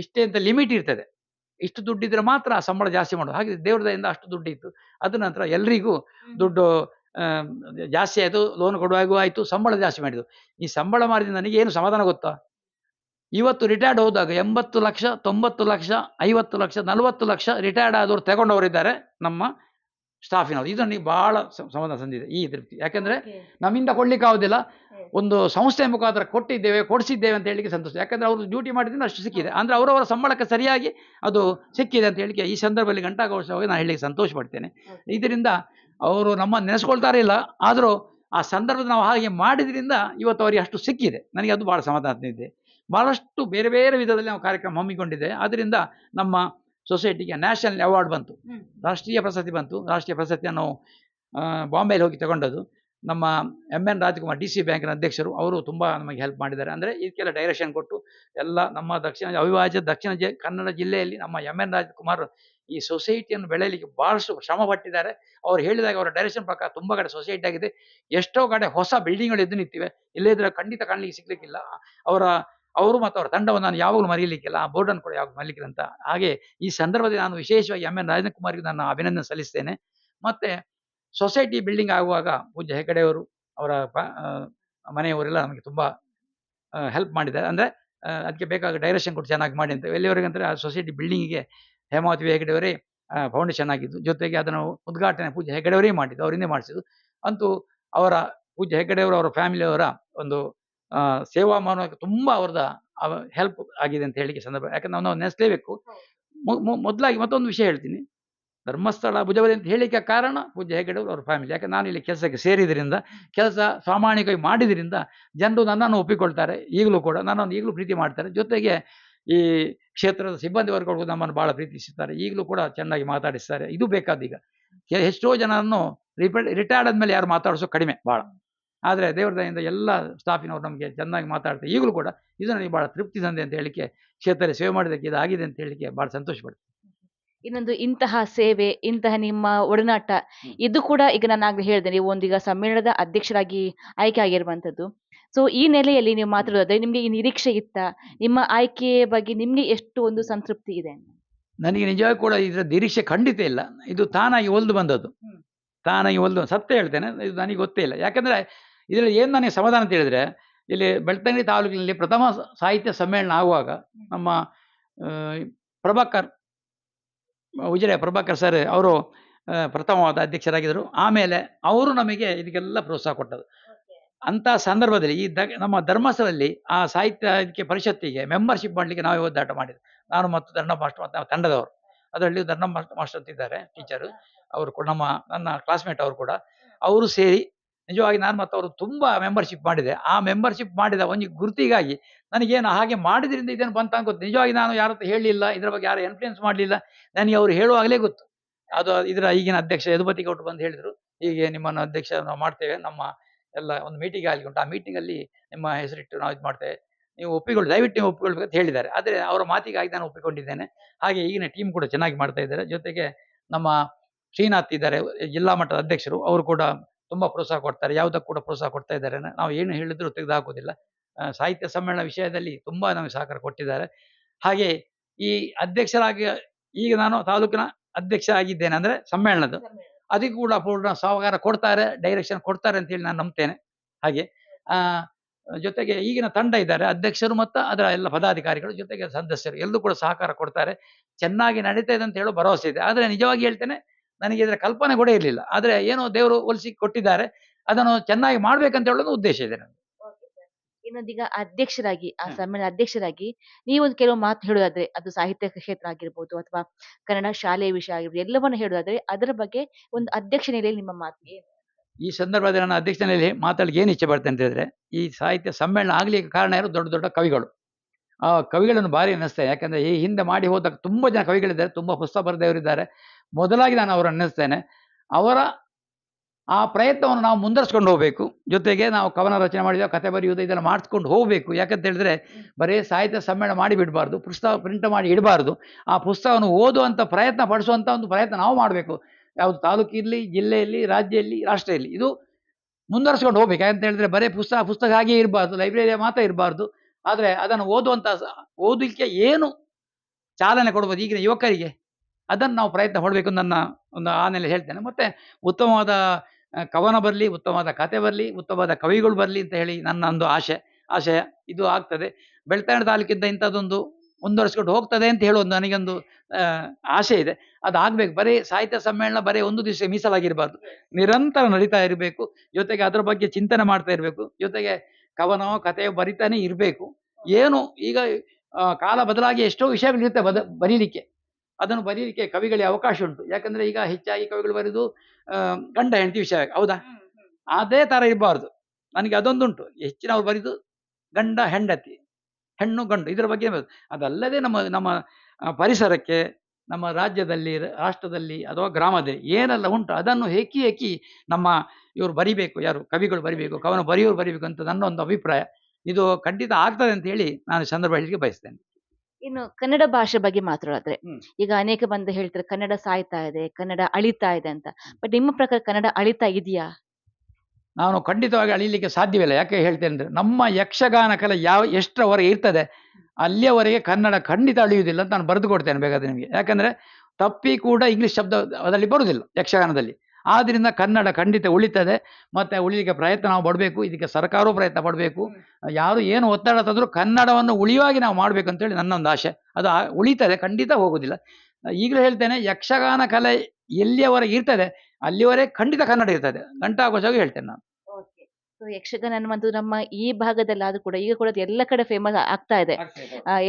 ಇಷ್ಟೇ ಅಂತ ಲಿಮಿಟ್ ಇರ್ತದೆ. ಇಷ್ಟು ದುಡ್ಡಿದ್ರೆ ಮಾತ್ರ ಆ ಸಂಬಳ ಜಾಸ್ತಿ ಮಾಡೋದು. ಹಾಗೆ ದೇವ್ರದಿಂದ ಅಷ್ಟು ದುಡ್ಡು ಇತ್ತು. ಅದ ನಂತರ ಎಲ್ರಿಗೂ ದುಡ್ಡು ಜಾಸ್ತಿ ಆಯಿತು ಲೋನ್ ಕೊಡುವಾಗೂ ಆಯಿತು ಸಂಬಳ ಜಾಸ್ತಿ ಮಾಡಿದ್ದು ಈ ಸಂಬಳ ಮಾಡಿದ ನನಗೆ ಏನು ಸಮಾಧಾನ ಗೊತ್ತಾ? ಇವತ್ತು ರಿಟೈರ್ಡ್ ಹೋದಾಗ ಎಂಬತ್ತು ಲಕ್ಷ ತೊಂಬತ್ತು ಲಕ್ಷ ಐವತ್ತು ಲಕ್ಷ ನಲವತ್ತು ಲಕ್ಷ ರಿಟೈರ್ಡ್ ಆದವರು ತಗೊಂಡವರಿದ್ದಾರೆ ನಮ್ಮ ಸ್ಟಾಫಿನವರು ಇದು ನನಗೆ ಭಾಳ ಸಂಬಂಧ ಸಂದಿದೆ ಈ ತೃಪ್ತಿ. ಯಾಕೆಂದರೆ ನಮ್ಮಿಂದ ಕೊಡಲಿಕ್ಕೆ ಆಗೋದಿಲ್ಲ. ಒಂದು ಸಂಸ್ಥೆ ಮುಖಾಂತರ ಕೊಟ್ಟಿದ್ದೇವೆ ಕೊಡಿಸಿದ್ದೇವೆ ಅಂತ ಹೇಳಿಕ್ಕೆ ಸಂತೋಷ. ಯಾಕಂದರೆ ಅವರು ಡ್ಯೂಟಿ ಮಾಡಿದ್ರೆ ಅಷ್ಟು ಸಿಕ್ಕಿದೆ. ಅಂದರೆ ಅವರವರ ಸಂಬಳಕ್ಕೆ ಸರಿಯಾಗಿ ಅದು ಸಿಕ್ಕಿದೆ ಅಂತ ಹೇಳಿಕೆ ಈ ಸಂದರ್ಭದಲ್ಲಿ ಗಂಟಾಗೋಷವಾಗಿ ನಾನು ಹೇಳಿಕೆ ಸಂತೋಷ ಪಡ್ತೇನೆ. ಇದರಿಂದ ಅವರು ನಮ್ಮ ನೆನೆಸ್ಕೊಳ್ತಾರೆ ಇಲ್ಲ ಆದರೂ ಆ ಸಂದರ್ಭದಲ್ಲಿ ನಾವು ಹಾಗೆ ಮಾಡಿದ್ರಿಂದ ಇವತ್ತು ಅವರಿಗೆ ಅಷ್ಟು ಸಿಕ್ಕಿದೆ. ನನಗೆ ಅದು ಭಾಳ ಸಮಾಧಾನ ಇದೆ. ಭಾಳಷ್ಟು ಬೇರೆ ಬೇರೆ ವಿಧದಲ್ಲಿ ನಾವು ಕಾರ್ಯಕ್ರಮ ಹಮ್ಮಿಕೊಂಡಿದ್ದೆ ಅದರಿಂದ ನಮ್ಮ ಸೊಸೈಟಿಗೆ ನ್ಯಾಷನಲ್ ಅವಾರ್ಡ್ ಬಂತು. ರಾಷ್ಟ್ರೀಯ ಪ್ರಶಸ್ತಿ ಬಂತು. ರಾಷ್ಟ್ರೀಯ ಪ್ರಶಸ್ತಿಯನ್ನು ನಾವು ಬಾಂಬೆಯಲ್ಲಿ ಹೋಗಿ ತಗೊಂಡದ್ದು. ನಮ್ಮ M N Rajkumar D C ಬ್ಯಾಂಕಿನ ಅಧ್ಯಕ್ಷರು ಅವರು ತುಂಬ ನಮಗೆ ಹೆಲ್ಪ್ ಮಾಡಿದ್ದಾರೆ. ಅಂದರೆ ಇದಕ್ಕೆಲ್ಲ ಡೈರೆಕ್ಷನ್ ಕೊಟ್ಟು ಎಲ್ಲ ನಮ್ಮ ದಕ್ಷಿಣ ಅವಿಭಾಜ್ಯ ದಕ್ಷಿಣ ಜಿ ಕನ್ನಡ ಜಿಲ್ಲೆಯಲ್ಲಿ ನಮ್ಮ ಎಂ ಎನ್ ರಾಜ್ಕುಮಾರ್ ಈ ಸೊಸೈಟಿಯನ್ನು ಬೆಳೆಯಲಿಕ್ಕೆ ಭಾಳಷ್ಟು ಶ್ರಮ ಪಟ್ಟಿದ್ದಾರೆ. ಅವ್ರು ಹೇಳಿದಾಗ ಅವರ ಡೈರೆಕ್ಷನ್ ಪ್ರಕಾರ ತುಂಬ ಕಡೆ ಸೊಸೈಟಿ ಆಗಿದೆ ಎಷ್ಟೋ ಕಡೆ ಹೊಸ ಬಿಲ್ಡಿಂಗ್ಗಳು ಎದ್ದು ನಿಂತಿವೆ. ಇಲ್ಲದಿದ್ರೆ ಖಂಡಿತ ಕಾಣಲಿಕ್ಕೆ ಸಿಗ್ಲಿಕ್ಕಿಲ್ಲ. ಅವರ ಅವರು ಮತ್ತು ಅವರ ತಂಡವನ್ನು ನಾನು ಯಾವಾಗಲೂ ಮರೆಯಲಿಕ್ಕಿಲ್ಲ, ಆ ಬೋರ್ಡನ್ನು ಕೂಡ ಯಾವಾಗ ಮರೀಲಿಕ್ಕಿಲ್ಲ ಅಂತ. ಹಾಗೆ ಈ ಸಂದರ್ಭದಲ್ಲಿ ನಾನು ವಿಶೇಷವಾಗಿ ಎಂ ಎನ್ ರಾಜನ್ ಕುಮಾರ್ಗೆ ನಾನು ಅಭಿನಂದನೆ ಸಲ್ಲಿಸ್ತೇನೆ. ಮತ್ತೆ ಸೊಸೈಟಿ ಬಿಲ್ಡಿಂಗ್ ಆಗುವಾಗ ಪೂಜ್ಯ ಹೆಗಡೆಯವರು ಅವರ ಮನೆಯವರೆಲ್ಲ ನಮಗೆ ತುಂಬ ಹೆಲ್ಪ್ ಮಾಡಿದ್ದಾರೆ. ಅಂದರೆ ಅದಕ್ಕೆ ಬೇಕಾದ ಡೈರೆಕ್ಷನ್ ಕೊಟ್ಟು ಚೆನ್ನಾಗಿ ಮಾಡಿ ಅಂತ. ಎಲ್ಲಿವರೆಗೆ ಅಂದರೆ ಆ ಸೊಸೈಟಿ ಬಿಲ್ಡಿಂಗಿಗೆ ಹೇಮಾವತಿ ಹೆಗಡೆಯವರೇ ಫೌಂಡೇಶನ್ ಆಗಿದ್ದು. ಜೊತೆಗೆ ಅದನ್ನು ಉದ್ಘಾಟನೆ ಪೂಜ್ಯ ಹೆಗಡೆಯವರೇ ಮಾಡಿದ್ದು, ಅವರಿಂದೇ ಮಾಡಿಸಿದ್ದು. ಅಂತೂ ಅವರ ಪೂಜೆ ಹೆಗಡೆಯವರು ಅವರ ಫ್ಯಾಮಿಲಿಯವರ ಒಂದು ಸೇವಾ ಮಾಡೋಕೆ ತುಂಬಾ ಅವ್ರದ ಹೆಲ್ಪ್ ಆಗಿದೆ ಅಂತ ಹೇಳಿಕೆ ಸಂದರ್ಭ. ಯಾಕಂದ್ರೆ ನಾವು ನೆನೆಸಲೇಬೇಕು ಮೊದಲಾಗಿ ಮತ್ತೊಂದು ವಿಷಯ ಹೇಳ್ತೀನಿ. ಧರ್ಮಸ್ಥಳ ಭುಜಬಲಿ ಅಂತ ಹೇಳಿಕೆ ಕಾರಣ ಪೂಜ್ಯ ಹೆಗಡೆ ಅವ್ರ ಫ್ಯಾಮಿಲಿ ಯಾಕೆ ನಾನು ಇಲ್ಲಿ ಕೆಲಸಕ್ಕೆ ಸೇರಿದ್ರಿಂದ, ಕೆಲಸ ಪ್ರಾಮಾಣಿಕವಾಗಿ ಮಾಡಿದ್ರಿಂದ ಜನರು ನನ್ನನ್ನು ಒಪ್ಪಿಕೊಳ್ತಾರೆ. ಈಗಲೂ ಕೂಡ ನನ್ನನ್ನು ಈಗಲೂ ಪ್ರೀತಿ ಮಾಡ್ತಾರೆ. ಜೊತೆಗೆ ಈ ಕ್ಷೇತ್ರದ ಸಿಬ್ಬಂದಿ ವರ್ಗಗಳು ನಮ್ಮನ್ನು ಭಾಳ ಪ್ರೀತಿಸುತ್ತಾರೆ. ಈಗಲೂ ಕೂಡ ಚೆನ್ನಾಗಿ ಮಾತಾಡಿಸ್ತಾರೆ. ಇದು ಬೇಕಾದೀಗ. ಎಷ್ಟೋ ಜನರನ್ನು ರಿಪೇರ್ ರಿಟೈರ್ಡ್ ಆದ್ಮೇಲೆ ಯಾರು ಮಾತಾಡಿಸೋ ಕಡಿಮೆ ಭಾಳ ಆದರೆ ದೇವರ ದಯೆಯಿಂದ ಎಲ್ಲ ಸ್ಟಾಫಿನವ್ರು ನಮಗೆ ಚೆನ್ನಾಗಿ ಮಾತಾಡ್ತಾರೆ. ಈಗಲೂ ಕೂಡ ಇದು ನನಗೆ ಭಾಳ ತೃಪ್ತಿ ತಂದೆ ಅಂತ ಹೇಳಿಕೆ ಕ್ಷೇತ್ರದಲ್ಲಿ ಸೇವೆ ಮಾಡಿದಕ್ಕೆ ಇದಾಗಿದೆ ಅಂತ ಹೇಳಿಕೆ ಭಾಳ ಸಂತೋಷ ಪಡ್ತೀನಿ ಇನ್ನೊಂದು ಇಂತಹ ಸೇವೆ ಇಂತಹ ನಿಮ್ಮ ಒಡನಾಟ ಇದು ಕೂಡ ಈಗ ನಾನು ಆಗ್ಲೇ ಹೇಳಿದೆ ನೀವು ಒಂದೀಗ ಸಮ್ಮೇಳನದ ಅಧ್ಯಕ್ಷರಾಗಿ ಆಯ್ಕೆ ಆಗಿರುವಂಥದ್ದು. ಸೊ ಈ ನೆಲೆಯಲ್ಲಿ ನೀವು ಮಾತಾಡೋದಾದ್ರೆ ನಿಮಗೆ ಈ ನಿರೀಕ್ಷೆ ಇತ್ತ? ನಿಮ್ಮ ಆಯ್ಕೆಯ ಬಗ್ಗೆ ನಿಮಗೆ ಎಷ್ಟು ಒಂದು ಸಂತೃಪ್ತಿ ಇದೆ? ನನಗೆ ನಿಜ ಕೂಡ ಇದರ ನಿರೀಕ್ಷೆ ಖಂಡಿತ ಇಲ್ಲ. ಇದು ತಾನಾಗಿ ಒಲ್ದು ಬಂದದ್ದು. ತಾನಾಗಿ ಒಲ್ದು ಸತ್ಯ ಹೇಳ್ತೇನೆ ಇದು ನನಗೆ ಗೊತ್ತೇ ಇಲ್ಲ. ಯಾಕಂದ್ರೆ ಇದರಲ್ಲಿ ಏನು ನನಗೆ ಸಮಾಧಾನ ಅಂತ ಹೇಳಿದ್ರೆ ಇಲ್ಲಿ ಬೆಳ್ತಂಗಡಿ ತಾಲೂಕಿನಲ್ಲಿ ಪ್ರಥಮ ಸಾಹಿತ್ಯ ಸಮ್ಮೇಳನ ಆಗುವಾಗ ನಮ್ಮ ಪ್ರಭಾಕರ್ ಉಜಿರೆ ಪ್ರಭಾಕರ್ ಸರ್ ಅವರು ಪ್ರಥಮವಾದ ಅಧ್ಯಕ್ಷರಾಗಿದ್ದರು. ಆಮೇಲೆ ಅವರು ನಮಗೆ ಇದಕ್ಕೆಲ್ಲ ಪ್ರೋತ್ಸಾಹ ಕೊಟ್ಟದ್ದು ಅಂಥ ಸಂದರ್ಭದಲ್ಲಿ ಈ ದ ನಮ್ಮ ಧರ್ಮಸ್ಥಳದಲ್ಲಿ ಆ ಸಾಹಿತ್ಯ ಇದಕ್ಕೆ ಪರಿಷತ್ತಿಗೆ ಮೆಂಬರ್ಶಿಪ್ ಮಾಡಲಿಕ್ಕೆ ನಾವು ಒದ್ದಾಟ ಮಾಡಿದ್ವಿ. ನಾನು ಮತ್ತು ಧರ್ಮ ಮಾಸ್ಟರ್ ಮತ್ತು ನಮ್ಮ ತಂಡದವರು. ಅದರಲ್ಲಿ ಧರ್ಮ ಮಾಸ್ಟರ್ ಮಾಸ್ಟರ್ ಅಂತಿದ್ದಾರೆ ಟೀಚರು. ಅವರು ನಮ್ಮ ನನ್ನ ಕ್ಲಾಸ್ಮೇಟ್ ಅವರು ಕೂಡ. ಅವರು ಸೇರಿ ನಿಜವಾಗಿ ನಾನು ಮತ್ತು ಅವರು ತುಂಬ ಮೆಂಬರ್ಶಿಪ್ ಮಾಡಿದೆ. ಆ ಮೆಂಬರ್ಶಿಪ್ ಮಾಡಿದ ಒಂದು ಗುರುತಿಗಾಗಿ ನನಗೇನು ಹಾಗೆ ಮಾಡಿದ್ರಿಂದ ಇದೇನು ಬಂತ ಗೊತ್ತು. ನಿಜವಾಗಿ ನಾನು ಯಾರ ಹೇಳಿಲ್ಲ ಇದರ ಬಗ್ಗೆ ಯಾರು ಇನ್ಫ್ಲುಯೆನ್ಸ್ ಮಾಡಲಿಲ್ಲ. ನನಗೆ ಅವರು ಹೇಳುವಾಗಲೇ ಗೊತ್ತು. ಅದು ಇದರ ಈಗಿನ ಅಧ್ಯಕ್ಷ ಯದುಪತಿ ಗೌಡ್ರು ಬಂದು ಹೇಳಿದರು, ಹೀಗೆ ನಿಮ್ಮನ್ನು ಅಧ್ಯಕ್ಷ ನಾವು ಮಾಡ್ತೇವೆ. ನಮ್ಮ ಎಲ್ಲ ಒಂದು ಮೀಟಿಂಗ್ ಆಗಲಿ ಉಂಟು. ಆ ಮೀಟಿಂಗಲ್ಲಿ ನಿಮ್ಮ ಹೆಸರಿಟ್ಟು ನಾವು ಇದು ಮಾಡ್ತೇವೆ ನೀವು ಒಪ್ಪಿಕೊಳ್ಳಿ, ದಯವಿಟ್ಟು ನೀವು ಒಪ್ಪಿಕೊಳ್ಬೇಕು ಅಂತ ಹೇಳಿದ್ದಾರೆ. ಆದರೆ ಅವರ ಮಾತಿಗಾಗಿ ನಾನು ಒಪ್ಪಿಕೊಂಡಿದ್ದೇನೆ. ಹಾಗೆ ಈಗಿನ ಟೀಮ್ ಕೂಡ ಚೆನ್ನಾಗಿ ಮಾಡ್ತಾ ಇದ್ದಾರೆ. ಜೊತೆಗೆ ನಮ್ಮ ಶ್ರೀನಾಥ್ ಇದ್ದಾರೆ, ಜಿಲ್ಲಾ ಮಟ್ಟದ ಅಧ್ಯಕ್ಷರು. ಅವರು ಕೂಡ ತುಂಬ ಪ್ರೋತ್ಸಾಹ ಕೊಡ್ತಾರೆ ಯಾವುದಕ್ಕೂ ಕೂಡ ಪ್ರೋತ್ಸಾಹ ಕೊಡ್ತಾ ಇದ್ದಾರೆ ನಾವು ಏನು ಹೇಳಿದ್ರು ತೆಗೆದುಹಾಕೋದಿಲ್ಲ ಸಾಹಿತ್ಯ ಸಮ್ಮೇಳನ ವಿಷಯದಲ್ಲಿ ತುಂಬ ನಮಗೆ ಸಹಕಾರ ಕೊಟ್ಟಿದ್ದಾರೆ. ಹಾಗೆ ಈ ಅಧ್ಯಕ್ಷರಾಗಿ ಈಗ ನಾನು ತಾಲೂಕಿನ ಅಧ್ಯಕ್ಷ ಆಗಿದ್ದೇನೆ ಅಂದರೆ ಸಮ್ಮೇಳನದ ಅದಕ್ಕೂ ಕೂಡ ಪೂರ್ಣ ಸಹಕಾರ ಕೊಡ್ತಾರೆ ಡೈರೆಕ್ಷನ್ ಕೊಡ್ತಾರೆ ಅಂತೇಳಿ ನಾನು ನಂಬ್ತೇನೆ. ಹಾಗೆ ಆ, ಜೊತೆಗೆ ಈಗಿನ ತಂಡ ಇದ್ದಾರೆ ಅಧ್ಯಕ್ಷರು ಮತ್ತು ಅದರ ಎಲ್ಲ ಪದಾಧಿಕಾರಿಗಳು ಜೊತೆಗೆ ಸದಸ್ಯರು ಎಲ್ಲರೂ ಕೂಡ ಸಹಕಾರ ಕೊಡ್ತಾರೆ. ಚೆನ್ನಾಗಿ ನಡೀತಾ ಇದೆ ಅಂತ ಹೇಳೋ ಭರವಸೆ ಇದೆ. ಆದರೆ ನಿಜವಾಗಿ ಹೇಳ್ತೇನೆ ನನಗೆ ಇದರ ಕಲ್ಪನೆ ಕೂಡ ಇರಲಿಲ್ಲ. ಆದರೆ ಏನೋ ದೇವರು ಒಲಿಸಿ ಕೊಟ್ಟಿದ್ದಾರೆ. ಅದನ್ನು ಚೆನ್ನಾಗಿ ಮಾಡ್ಬೇಕಂತ ಹೇಳೋದು ಉದ್ದೇಶ ಇದೆ ನನಗೆ. ಇನ್ನೊಂದೀಗ ಅಧ್ಯಕ್ಷರಾಗಿ ಆ. ಸಮ್ಮೇಳನ ಅಧ್ಯಕ್ಷರಾಗಿ ನೀವೊಂದು ಕೆಲವು ಮಾತು ಹೇಳೋದಾದ್ರೆ ಅದು ಸಾಹಿತ್ಯ ಕ್ಷೇತ್ರ ಆಗಿರ್ಬೋದು ಅಥವಾ ಕನ್ನಡ ಶಾಲೆಯ ವಿಷಯ ಆಗಿರ್ಬೋದು ಎಲ್ಲವನ್ನ ಹೇಳೋದಾದ್ರೆ ಅದರ ಬಗ್ಗೆ ಒಂದು ಅಧ್ಯಕ್ಷ ನೆಲೆಯಲ್ಲಿ ನಿಮ್ಮ ಮಾತು ಏನು? ಈ ಸಂದರ್ಭದಲ್ಲಿ ನನ್ನ ಅಧ್ಯಕ್ಷನಲ್ಲಿ ಮಾತಾಡಲಿಕ್ಕೆ ಏನು ಇಚ್ಛೆ ಪಡ್ತೇನೆ ಅಂತ ಹೇಳಿದ್ರೆ ಈ ಸಾಹಿತ್ಯ ಸಮ್ಮೇಳನ ಆಗ್ಲಿಕ್ಕೆ ಕಾರಣ ಇರೋ ದೊಡ್ಡ ದೊಡ್ಡ ಕವಿಗಳು. ಆ ಕವಿಗಳನ್ನು ಭಾರಿ ಅನ್ನಿಸ್ತೇನೆ ಯಾಕಂದ್ರೆ ಈ ಹಿಂದೆ ಮಾಡಿ ಹೋದಾಗ ತುಂಬಾ ಜನ ಕವಿಗಳಿದ್ದಾರೆ. ತುಂಬಾ ಹೊಸ ಬರೆದವರಿದ್ದಾರೆ. ಮೊದಲಾಗಿ ನಾನು ಅವರು ಅನ್ನಿಸ್ತೇನೆ. ಅವರ ಆ ಪ್ರಯತ್ನವನ್ನು ನಾವು ಮುಂದರ್ಸ್ಕೊಂಡು ಹೋಗಬೇಕು. ಜೊತೆಗೆ ನಾವು ಕವನ ರಚನೆ ಮಾಡಿದ ಕತೆ ಬರೆಯುವುದು, ಇದೆಲ್ಲ ಮಾಡಿಸ್ಕೊಂಡು ಹೋಗಬೇಕು. ಯಾಕಂತ ಹೇಳಿದ್ರೆ ಬರೀ ಸಾಹಿತ್ಯ ಸಮ್ಮೇಳನ ಮಾಡಿ ಬಿಡಬಾರ್ದು, ಪುಸ್ತಕ ಪ್ರಿಂಟ್ ಮಾಡಿ ಇಡಬಾರ್ದು. ಆ ಪುಸ್ತಕವನ್ನು ಓದುವಂಥ ಪ್ರಯತ್ನ, ಪಡಿಸುವಂಥ ಒಂದು ಪ್ರಯತ್ನ ನಾವು ಮಾಡಬೇಕು. ಯಾವುದು ತಾಲೂಕಿರಲಿ ಜಿಲ್ಲೆಯಲ್ಲಿ ರಾಜ್ಯದಲ್ಲಿ ರಾಷ್ಟ್ರದಲ್ಲಿ ಇದು ಮುಂದರ್ಸ್ಕೊಂಡು ಹೋಗ್ಬೇಕು. ಯಾಕಂತ ಹೇಳಿದ್ರೆ ಬರೀ ಪುಸ್ತಕ ಪುಸ್ತಕ ಹಾಗೆ ಇರಬಾರ್ದು ಲೈಬ್ರರಿಯ ಮಾತ್ರ ಇರಬಾರ್ದು. ಆದರೆ ಅದನ್ನು ಓದುವಂಥ ಓದಲಿಕ್ಕೆ ಏನು ಚಾಲನೆ ಕೊಡ್ಬೋದು ಈಗಿನ ಯುವಕರಿಗೆ? ಅದನ್ನು ನಾವು ಪ್ರಯತ್ನ ಪಡಬೇಕು ನನ್ನ ಒಂದು ಆನೆಲೆ ಹೇಳ್ತೇನೆ. ಮತ್ತು ಉತ್ತಮವಾದ ಕವನ ಬರಲಿ, ಉತ್ತಮವಾದ ಕತೆ ಬರಲಿ, ಉತ್ತಮವಾದ ಕವಿಗಳು ಬರಲಿ ಅಂತ ಹೇಳಿ ನನ್ನ ಒಂದು ಆಶೆ, ಆಶಯ ಇದು ಆಗ್ತದೆ. ಬೆಳ್ತಾಣ ತಾಲೂಕಿಂದ ಇಂಥದ್ದೊಂದು ಮುಂದುವರ್ಸ್ಕೊಂಡು ಹೋಗ್ತದೆ ಅಂತ ಹೇಳೋದು ನನಗೊಂದು ಆಶೆ ಇದೆ. ಅದು ಆಗಬೇಕು. ಬರೀ ಸಾಹಿತ್ಯ ಸಮ್ಮೇಳನ ಬರೀ ಒಂದು ದಿವಸ ಮೀಸಲಾಗಿರಬಾರ್ದು. ನಿರಂತರ ನಡೀತಾ ಇರಬೇಕು. ಜೊತೆಗೆ ಅದರ ಬಗ್ಗೆ ಚಿಂತನೆ ಮಾಡ್ತಾ ಇರಬೇಕು. ಜೊತೆಗೆ ಕವನೋ, ಕಥೆಯೋ ಬರಿತಾನೆ ಇರಬೇಕು. ಏನು ಈಗ ಕಾಲ ಬದಲಾಗಿ ಎಷ್ಟೋ ವಿಷಯಗಳಿರುತ್ತೆ ಬದ, ಬರೀಲಿಕ್ಕೆ. ಅದನ್ನು ಬರೀಲಿಕ್ಕೆ ಕವಿಗಳಿಗೆ ಅವಕಾಶ ಉಂಟು. ಯಾಕಂದ್ರೆ ಈಗ ಹೆಚ್ಚಾಗಿ ಕವಿಗಳು ಬರೆದು ಗಂಡ ಹೆಂಡತಿ ವಿಷಯ ಹೌದಾ? ಅದೇ ತರ ಇರಬಾರ್ದು. ನನಗೆ ಅದೊಂದುಂಟು. ಹೆಚ್ಚಿನವ್ರು ಬರೆದು ಗಂಡ ಹೆಂಡತಿ ಹೆಣ್ಣು ಗಂಡು ಇದರ ಬಗ್ಗೆ ಅದಲ್ಲದೆ ನಮ್ಮ ನಮ್ಮ ಪರಿಸರಕ್ಕೆ ನಮ್ಮ ರಾಜ್ಯದಲ್ಲಿ ರಾಷ್ಟ್ರದಲ್ಲಿ ಅಥವಾ ಗ್ರಾಮದಲ್ಲಿ ಏನೆಲ್ಲ ಉಂಟು ಅದನ್ನು ಹೆಕ್ಕಿ ಹೆಕ್ಕಿ ನಮ್ಮ ಇವರು ಬರಿಬೇಕು ಯಾರು ಕವಿಗಳು ಬರಿಬೇಕು ಕವನ ಬರೆಯೋರು ಬರಿಬೇಕು ಅಂತ ನನ್ನ ಒಂದು ಅಭಿಪ್ರಾಯ. ಇದು ಖಂಡಿತ ಆಗ್ತದೆ ಅಂತ ಹೇಳಿ ನಾನು ಸಂದರ್ಭ ಹೇಳಿಕೆ ಬಯಸ್ತೇನೆ. ಇನ್ನು ಕನ್ನಡ ಭಾಷೆ ಬಗ್ಗೆ ಮಾತಾಡಿದ್ರೆ ಈಗ ಅನೇಕ ಬಂದು ಹೇಳ್ತಾರೆ ಕನ್ನಡ ಸಾಯ್ತಾ ಇದೆ ಕನ್ನಡ ಅಳಿತಾ ಇದೆ ಅಂತ. ಬಟ್ ನಿಮ್ಮ ಪ್ರಕಾರ ಕನ್ನಡ ಅಳಿತಾ ಇದೆಯಾ? ನಾನು ಖಂಡಿತವಾಗಿ ಅಳಿಲಿಕ್ಕೆ ಸಾಧ್ಯವಿಲ್ಲ. ಯಾಕೆ ಹೇಳ್ತೇನೆ ಅಂದರೆ ನಮ್ಮ ಯಕ್ಷಗಾನ ಕಲೆ ಯಾವ ಎಷ್ಟರವರೆಗೆ ಇರ್ತದೆ ಅಲ್ಲಿಯವರೆಗೆ ಕನ್ನಡ ಖಂಡಿತ ಅಳಿಯುವುದಿಲ್ಲ ಅಂತ ನಾನು ಬರೆದು ಕೊಡ್ತೇನೆ ಬೇಕಾದ್ರೆ ನಿಮಗೆ. ಯಾಕಂದ್ರೆ ತಪ್ಪಿ ಕೂಡ ಇಂಗ್ಲಿಷ್ ಶಬ್ದ ಅದರಲ್ಲಿ ಬರುವುದಿಲ್ಲ ಯಕ್ಷಗಾನದಲ್ಲಿ. ಆದ್ದರಿಂದ ಕನ್ನಡ ಖಂಡಿತ ಉಳಿತದೆ. ಮತ್ತು ಉಳಿಲಿಕ್ಕೆ ಪ್ರಯತ್ನ ನಾವು ಪಡಬೇಕು. ಇದಕ್ಕೆ ಸರ್ಕಾರವೂ ಪ್ರಯತ್ನ ಪಡಬೇಕು. ಯಾರು ಏನು ಒತ್ತಡ ತಂದರೂ ಕನ್ನಡವನ್ನು ಉಳಿಯುವಾಗಿ ನಾವು ಮಾಡಬೇಕು ಅಂತೇಳಿ ನನ್ನ ಒಂದು ಆಸೆ ಅದು ಉಳಿತದೆ. ಖಂಡಿತ ಹೋಗೋದಿಲ್ಲ ಈಗಲೂ ಹೇಳ್ತೇನೆ, ಯಕ್ಷಗಾನ ಕಲೆ ಎಲ್ಲಿಯವರೆಗೆ ಇರ್ತದೆ, ಅಲ್ಲಿವರೆಗೆ ಖಂಡಿತ ಕನ್ನಡ ಇರ್ತದೆ. ಗಂಟಾಘೋಷವಾಗಿ ಹೇಳ್ತೇನೆ ನಾನು. ಸೊ ಯಕ್ಷಗಾನ ಅನ್ನುವಂಥದ್ದು ನಮ್ಮ ಈ ಭಾಗದಲ್ಲಿ ಆದ್ರೂ ಕೂಡ ಈಗ ಕೂಡ ಅದು ಎಲ್ಲ ಕಡೆ ಫೇಮಸ್ ಆಗ್ತಾ ಇದೆ.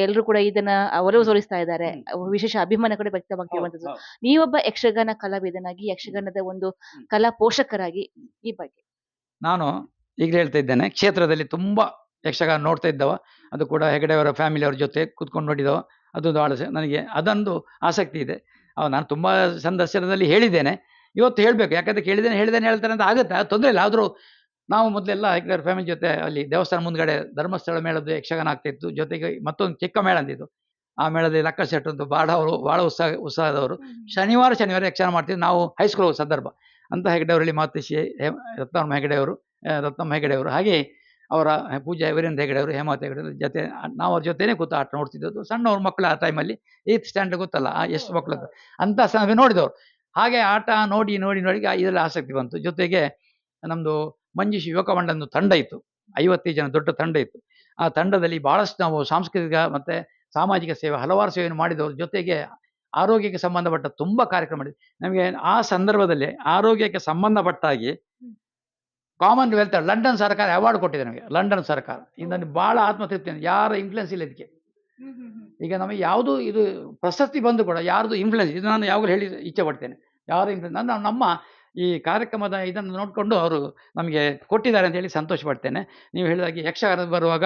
ಎಲ್ಲರೂ ಕೂಡ ಇದನ್ನ ಒಲವು ತೋರಿಸ್ತಾ ಇದ್ದಾರೆ. ವಿಶೇಷ ಅಭಿಮಾನ ಕೂಡ ವ್ಯಕ್ತವಾಗಿರುವಂತದ್ದು ನೀವೊಬ್ಬ ಯಕ್ಷಗಾನ ಕಲಾವಿದನಾಗಿ ಯಕ್ಷಗಾನದ ಒಂದು ಕಲಾ ಪೋಷಕರಾಗಿ ಈ ಬಗ್ಗೆ. ನಾನು ಈಗ ಹೇಳ್ತಾ ಇದ್ದೇನೆ ಕ್ಷೇತ್ರದಲ್ಲಿ ತುಂಬಾ ಯಕ್ಷಗಾನ ನೋಡ್ತಾ ಇದ್ದವ. ಅದು ಕೂಡ ಹೆಗ್ಗಡೆಯವರ ಫ್ಯಾಮಿಲಿ ಅವ್ರ ಜೊತೆ ಕೂತ್ಕೊಂಡು ನೋಡಿದವ. ಅದು ಭಾಳ ನನಗೆ ಅದೊಂದು ಆಸಕ್ತಿ ಇದೆ. ಅವ್ ನಾನು ತುಂಬಾ ಸಂದರ್ಶನದಲ್ಲಿ ಹೇಳಿದ್ದೇನೆ. ಇವತ್ತು ಹೇಳಬೇಕು ಯಾಕಂದ್ರೆ ಕೇಳಿದ್ದೇನೆ ಹೇಳಿದ್ದೇನೆ ಹೇಳ್ತಾರೆ ಅಂತ ಆಗುತ್ತೆ? ತೊಂದರೆ ಇಲ್ಲ ಆದರೂ ನಾವು ಮೊದಲೆಲ್ಲ ಹೆಗಡೆಯವ್ರ ಫ್ಯಾಮಿಲಿ ಜೊತೆ ಅಲ್ಲಿ ದೇವಸ್ಥಾನ ಮುಂದ್ಗಡೆ ಧರ್ಮಸ್ಥಳ ಮೇಳದ್ದು ಯಕ್ಷಗಾನ ಆಗ್ತಿತ್ತು ಜೊತೆಗೆ ಮತ್ತೊಂದು ಚಿಕ್ಕ ಮೇಳ ಅಂತಿತ್ತು ಆ ಮೇಳದಲ್ಲಿ ಲಕ್ಕ ಸೆಟ್ ಅಂತ ಭಾಳ ಅವರು ಭಾಳ ಉತ್ಸಾಹ ಉತ್ಸಾಹದವರು. ಶನಿವಾರ ಶನಿವಾರ ಯಕ್ಷಗಾನ ಮಾಡ್ತಿದ್ದು ನಾವು ಹೈಸ್ಕೂಲ್ ಹೋಗೋ ಸಂದರ್ಭ. ಅಂತ ಹೆಗ್ಡೆಯವರಲ್ಲಿ ಮಾತಿಸಿ ರತ್ನಮ್ಮ ಹೆಗಡೆಯವರು ರತ್ನಮ್ಮ ಹೆಗಡೆಯವರು ಹಾಗೆ ಅವರ ಪೂಜಾ ವೀರೇಂದ್ರ ಹೆಗಡೆಯವರು ಹೇಮಾವತಿ ಹೆಗಡೆಯವರು ಜೊತೆ ನಾವು ಅವ್ರ ಜೊತೆನೇ ಕೂತು ಆಟ ನೋಡ್ತಿದ್ದದ್ದು. ಸಣ್ಣವ್ರ ಮಕ್ಕಳು ಆ ಟೈಮಲ್ಲಿ ಏತ್ ಸ್ಟ್ಯಾಂಡರ್ಡ್ ಗೊತ್ತಲ್ಲ ಆ ಎಷ್ಟು ಮಕ್ಕಳು ಅಂತ ಅಂತ ಸಮಯ ನೋಡಿದವರು. ಹಾಗೆ ಆಟ ನೋಡಿ ನೋಡಿ ನೋಡಿ ಇದರಲ್ಲಿ ಆಸಕ್ತಿ ಬಂತು. ಜೊತೆಗೆ ನಮ್ಮದು ಮಂಜುಷಿ ಯುವಕ ಮಂಡಲದ ತಂಡ ಇತ್ತು. ಐವತ್ತೈದು ಜನ ದೊಡ್ಡ ತಂಡ ಇತ್ತು. ಆ ತಂಡದಲ್ಲಿ ಭಾಳಷ್ಟು ನಾವು ಸಾಂಸ್ಕೃತಿಕ ಮತ್ತು ಸಾಮಾಜಿಕ ಸೇವೆ ಹಲವಾರು ಸೇವೆಯನ್ನು ಮಾಡಿದವ್ರ ಜೊತೆಗೆ ಆರೋಗ್ಯಕ್ಕೆ ಸಂಬಂಧಪಟ್ಟ ತುಂಬ ಕಾರ್ಯಕ್ರಮ ಮಾಡಿದ್ವಿ ನಮಗೆ ಆ ಸಂದರ್ಭದಲ್ಲಿ ಆರೋಗ್ಯಕ್ಕೆ ಸಂಬಂಧಪಟ್ಟಾಗಿ ಕಾಮನ್ವೆಲ್ತ್ ಕಾಮನ್ ವೆಲ್ತ್ ಲಂಡನ್ ಸರ್ಕಾರ ಅವಾರ್ಡ್ ಕೊಟ್ಟಿದೆ ನಮಗೆ. ಲಂಡನ್ ಸರ್ಕಾರ. ಇದನ್ನು ಭಾಳ ಆತ್ಮತೃಪ್ತಿ. ಯಾರ ಇನ್ಫ್ಲುಯೆನ್ಸ್ ಇಲ್ಲ ಇದಕ್ಕೆ. ಈಗ ನಮಗೆ ಯಾವುದು ಇದು ಪ್ರಶಸ್ತಿ ಬಂದು ಕೂಡ ಯಾರ್ದು ಇನ್ಫ್ಲುಯೆನ್ಸ್ ಇದು ನಾನು ಯಾವಾಗಲೂ ಹೇಳಿ ಇಚ್ಛೆ ಪಡ್ತೇನೆ. ಯಾರು ಇನ್ಫ್ಲುಯೆನ್ಸ್ ನನ್ನ ನಮ್ಮ ಈ ಕಾರ್ಯಕ್ರಮದ ಇದನ್ನು ನೋಡಿಕೊಂಡು ಅವರು ನಮಗೆ ಕೊಟ್ಟಿದ್ದಾರೆ ಅಂತ ಹೇಳಿ ಸಂತೋಷ ಪಡ್ತೇನೆ ನೀವು ಹೇಳಿದಾಗೆ ಯಕ್ಷಗಾನ ಬರುವಾಗ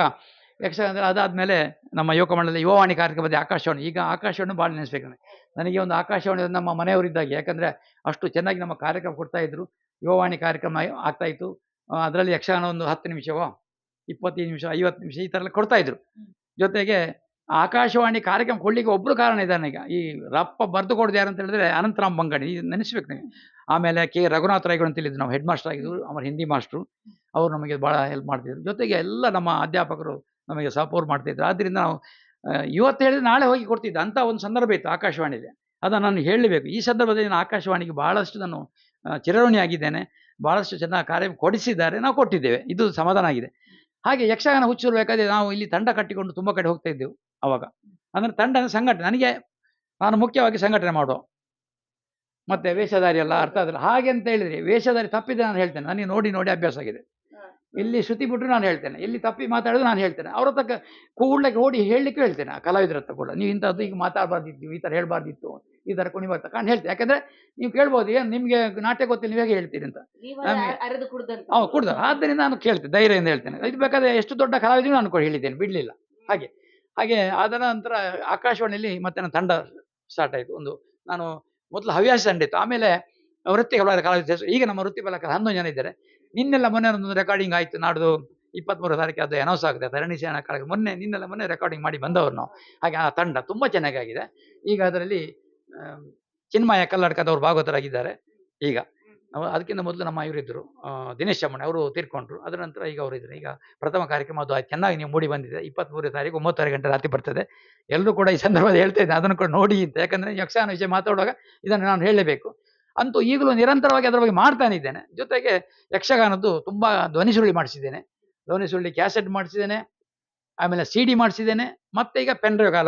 ಯಕ್ಷಗಾನ ಅದಾದಮೇಲೆ ನಮ್ಮ ಯುವಕ ಮಂಡಲದ ಯುವವಾಣಿ ಕಾರ್ಯಕ್ರಮದಲ್ಲಿ ಆಕಾಶವಾಣಿ ಈಗ ಆಕಾಶವಾಣಿ ಭಾಳ ನೆನೆಸ್ಬೇಕು ನನಗೆ. ನನಗೆ ಒಂದು ಆಕಾಶವಾಣಿ ನಮ್ಮ ಮನೆಯವರಿದ್ದಾಗೆ ಯಾಕಂದರೆ ಅಷ್ಟು ಚೆನ್ನಾಗಿ ನಮ್ಮ ಕಾರ್ಯಕ್ರಮ ಕೊಡ್ತಾಯಿದ್ರು ಯುವವಾಣಿ ಕಾರ್ಯಕ್ರಮ ಆಗ್ತಾಯಿತ್ತು ಅದರಲ್ಲಿ ಯಕ್ಷಗಾನ ಒಂದು ಹತ್ತು ನಿಮಿಷವೋ ಇಪ್ಪತ್ತೈದು ನಿಮಿಷ ಐವತ್ತು ನಿಮಿಷ ಈ ಥರ ಎಲ್ಲ ಕೊಡ್ತಾಯಿದ್ರು ಜೊತೆಗೆ ಆಕಾಶವಾಣಿ ಕಾರ್ಯಕ್ರಮ ಕೊಡ್ಲಿಕ್ಕೆ ಒಬ್ರು ಕಾರಣ ಇದ್ದಾನೆ ಈಗ. ಈ ರಪ್ಪ ಬರೆದು ಕೊಡೋದು ಯಾರು ಅಂತ ಹೇಳಿದ್ರೆ ಅನಂತರಾಮ್ ಬಂಗಡಿ. ಇದು ನೆನೆಸ್ಬೇಕು ನೀವು. ಆಮೇಲೆ ಕೆ. ರಘುನಾಥ ರಾಯ್ಗಳು ಅಂತ ಹೇಳಿದ್ರು ನಾವು. ಹೆಡ್ ಮಾಸ್ಟರ್ ಆಗಿದ್ರು. ಅವರ ಹಿಂದಿ ಮಾಸ್ಟ್ರು. ಅವರು ನಮಗೆ ಭಾಳ ಹೆಲ್ಪ್ ಮಾಡ್ತಿದ್ರು. ಜೊತೆಗೆ ಎಲ್ಲ ನಮ್ಮ ಅಧ್ಯಾಪಕರು ನಮಗೆ ಸಪೋರ್ಟ್ ಮಾಡ್ತಿದ್ರು. ಆದ್ದರಿಂದ ನಾವು ಇವತ್ತು ಹೇಳಿದ್ರೆ ನಾಳೆ ಹೋಗಿ ಕೊಡ್ತಿದ್ದೆ. ಅಂತ ಒಂದು ಸಂದರ್ಭ ಇತ್ತು ಆಕಾಶವಾಣಿಲಿ. ಅದನ್ನು ನಾನು ಹೇಳಬೇಕು. ಈ ಸಂದರ್ಭದಲ್ಲಿ ನಾನು ಆಕಾಶವಾಣಿಗೆ ಭಾಳಷ್ಟು ನಾನು ಚಿರಋಣಿ ಆಗಿದ್ದೇನೆ. ಭಾಳಷ್ಟು ಚೆನ್ನಾಗಿ ಕಾರ್ಯ ಕೊಡಿಸಿದ್ದಾರೆ. ನಾವು ಕೊಟ್ಟಿದ್ದೇವೆ. ಇದು ಸಮಾಧಾನ ಆಗಿದೆ. ಹಾಗೆ ಯಕ್ಷಗಾನ ಹುಚ್ಚಿರಬೇಕಾದ್ರೆ ನಾವು ಇಲ್ಲಿ ತಂಡ ಕಟ್ಟಿಕೊಂಡು ತುಂಬ ಕಡೆ ಹೋಗ್ತಾ ಇದ್ದೆವು. ಅವಾಗ. ಅಂದರೆ ತಂಡ ಅಂದ್ರೆ ಸಂಘಟನೆ ನನಗೆ ನಾನು ಮುಖ್ಯವಾಗಿ ಸಂಘಟನೆ ಮಾಡು. ಮತ್ತೆ ವೇಷಧಾರಿ ಎಲ್ಲ ಅರ್ಥ ಆದಿಲ್ಲ ಹಾಗೆ ಅಂತ ಹೇಳಿದ್ರಿ ವೇಷಧಾರಿ ತಪ್ಪಿದೆ ನಾನು ಹೇಳ್ತೇನೆ. ನನಗೆ ನೋಡಿ ನೋಡಿ ಅಭ್ಯಾಸ ಆಗಿದೆ. ಇಲ್ಲಿ ಶ್ರುತಿ ಬಿಟ್ಟರು ನಾನು ಹೇಳ್ತೇನೆ. ಇಲ್ಲಿ ತಪ್ಪಿ ಮಾತಾಡೋದು ನಾನು ಹೇಳ್ತೇನೆ. ಅವ್ರ ತಕ್ಕ ಕೂಡಲೇ ಓಡಿ ಹೇಳಲಿಕ್ಕೆ ಹೇಳ್ತೇನೆ. ಆ ಕಲಾವಿದರ ಹತ್ರ ಕೂಡ. ನೀವು ಇಂಥದ್ದು ಈಗ ಮಾತಾಡಬಾರ್ದಿತ್ತು ಈ ಥರ ಹೇಳ್ಬಾರ್ದಿತ್ತು ಈ ಥರ ಕುಣಿಬಾರ್ದು ನಾನು ಹೇಳ್ತೇನೆ. ಯಾಕಂದ್ರೆ ನೀವು ಕೇಳ್ಬೋದು ಏನು ನಿಮಗೆ ನಾಟ್ಯ ಗೊತ್ತಿಲ್ಲ ನೀವು ಹೇಗೆ ಹೇಳ್ತೀರಿ ಅಂತ. ಹೌದು ಕುಡ್ದ. ಆದ್ದರಿಂದ ನಾನು ಕೇಳ್ತೇನೆ ಧೈರ್ಯದಿಂದ ಹೇಳ್ತೇನೆ. ಇದು ಬೇಕಾದ್ರೆ ಎಷ್ಟು ದೊಡ್ಡ ಕಲಾವಿದ್ರು ನಾನು ಕೂಡ ಹೇಳಿದ್ದೇನೆ ಬಿಡಲಿಲ್ಲ. ಹಾಗೆ. ಹಾಗೆ ಅದರ ನಂತರ ಆಕಾಶವಾಣಿಯಲ್ಲಿ ಮತ್ತೆ ನನ್ನ ತಂಡ ಸ್ಟಾರ್ಟ್ ಆಯಿತು. ಒಂದು ನಾನು ಮೊದಲು ಹವ್ಯಾಸ ತಂಡ ಇತ್ತು ಆಮೇಲೆ ವೃತ್ತಿ ಹೆಸರು ಈಗ ನಮ್ಮ ವೃತ್ತಿ ಕಲಾಕಾರ ಹನ್ನೊಂದು ಜನ ಇದ್ದಾರೆ. ನಿನ್ನೆಲ್ಲ ಮೊನ್ನೆ ಒಂದು ರೆಕಾರ್ಡಿಂಗ್ ಆಯಿತು. ನಾಡ್ದು ಇಪ್ಪತ್ತ್ಮೂರು ತಾರೀಕು ಅದು ಅನೌನ್ಸ್ ಆಗುತ್ತೆ. ಧರಣಿ ಸೇನಾ ಕಾಲಕ್ಕೆ ಮೊನ್ನೆ, ನಿನ್ನೆಲ್ಲ ಮೊನ್ನೆ ರೆಕಾರ್ಡಿಂಗ್ ಮಾಡಿ ಬಂದವರು ನಾವು. ಹಾಗೆ ಆ ತಂಡ ತುಂಬ ಚೆನ್ನಾಗಾಗಿದೆ. ಈಗ ಅದರಲ್ಲಿ ಚಿನ್ಮಯ ಕಲ್ಲಡ್ಕದವರು ಭಾಗವತರಾಗಿದ್ದಾರೆ. ಈಗ ಅದಕ್ಕಿಂತ ಮೊದಲು ನಮ್ಮ ಇವರಿದ್ದರು ದಿನೇಶ್ ಚಮ್ಮಣ್ಣ ಅವರು ತೀರ್ಕೊಂಡ್ರು. ಅದರ ನಂತರ ಈಗ ಅವರು ಇದ್ದಾರೆ. ಈಗ ಪ್ರಥಮ ಕಾರ್ಯಕ್ರಮ ಅದು ಚೆನ್ನಾಗಿ ನೀವು ಮೂಡಿ ಬಂದಿದೆ. ಇಪ್ಪತ್ತ್ಮೂರನೇ ತಾರೀಕು ಒಂಬತ್ತಾರು ಗಂಟೆ ರಾತ್ರಿ ಬರ್ತದೆ. ಎಲ್ಲರೂ ಕೂಡ ಈ ಸಂದರ್ಭದಲ್ಲಿ ಹೇಳ್ತಾ ಇದ್ದೆ. ಅದನ್ನು ಕೂಡ ನೋಡಿ ಅಂತ. ಯಾಕಂದರೆ ಯಕ್ಷಗಾನ ವಿಷಯ ಮಾತಾಡುವಾಗ ಇದನ್ನು ನಾನು ಹೇಳಲೇಬೇಕು. ಅಂತೂ ಈಗಲೂ ನಿರಂತರವಾಗಿ ಅದರ ಬಗ್ಗೆ ಮಾಡ್ತಾನೆ ಇದ್ದೇನೆ. ಜೊತೆಗೆ ಯಕ್ಷಗಾನದ್ದು ತುಂಬ ಧ್ವನಿ ಸುರುಳಿ ಮಾಡಿಸಿದ್ದೇನೆ. ಧ್ವನಿ ಸುರುಳಿ ಕ್ಯಾಸೆಟ್ ಮಾಡಿಸಿದ್ದೇನೆ. ಆಮೇಲೆ ಸಿ ಡಿ ಮಾಡಿಸಿದ್ದೇನೆ. ಮತ್ತೆ ಈಗ ಪೆನ್ ಡ್ರೈವ್ ಕಾಲ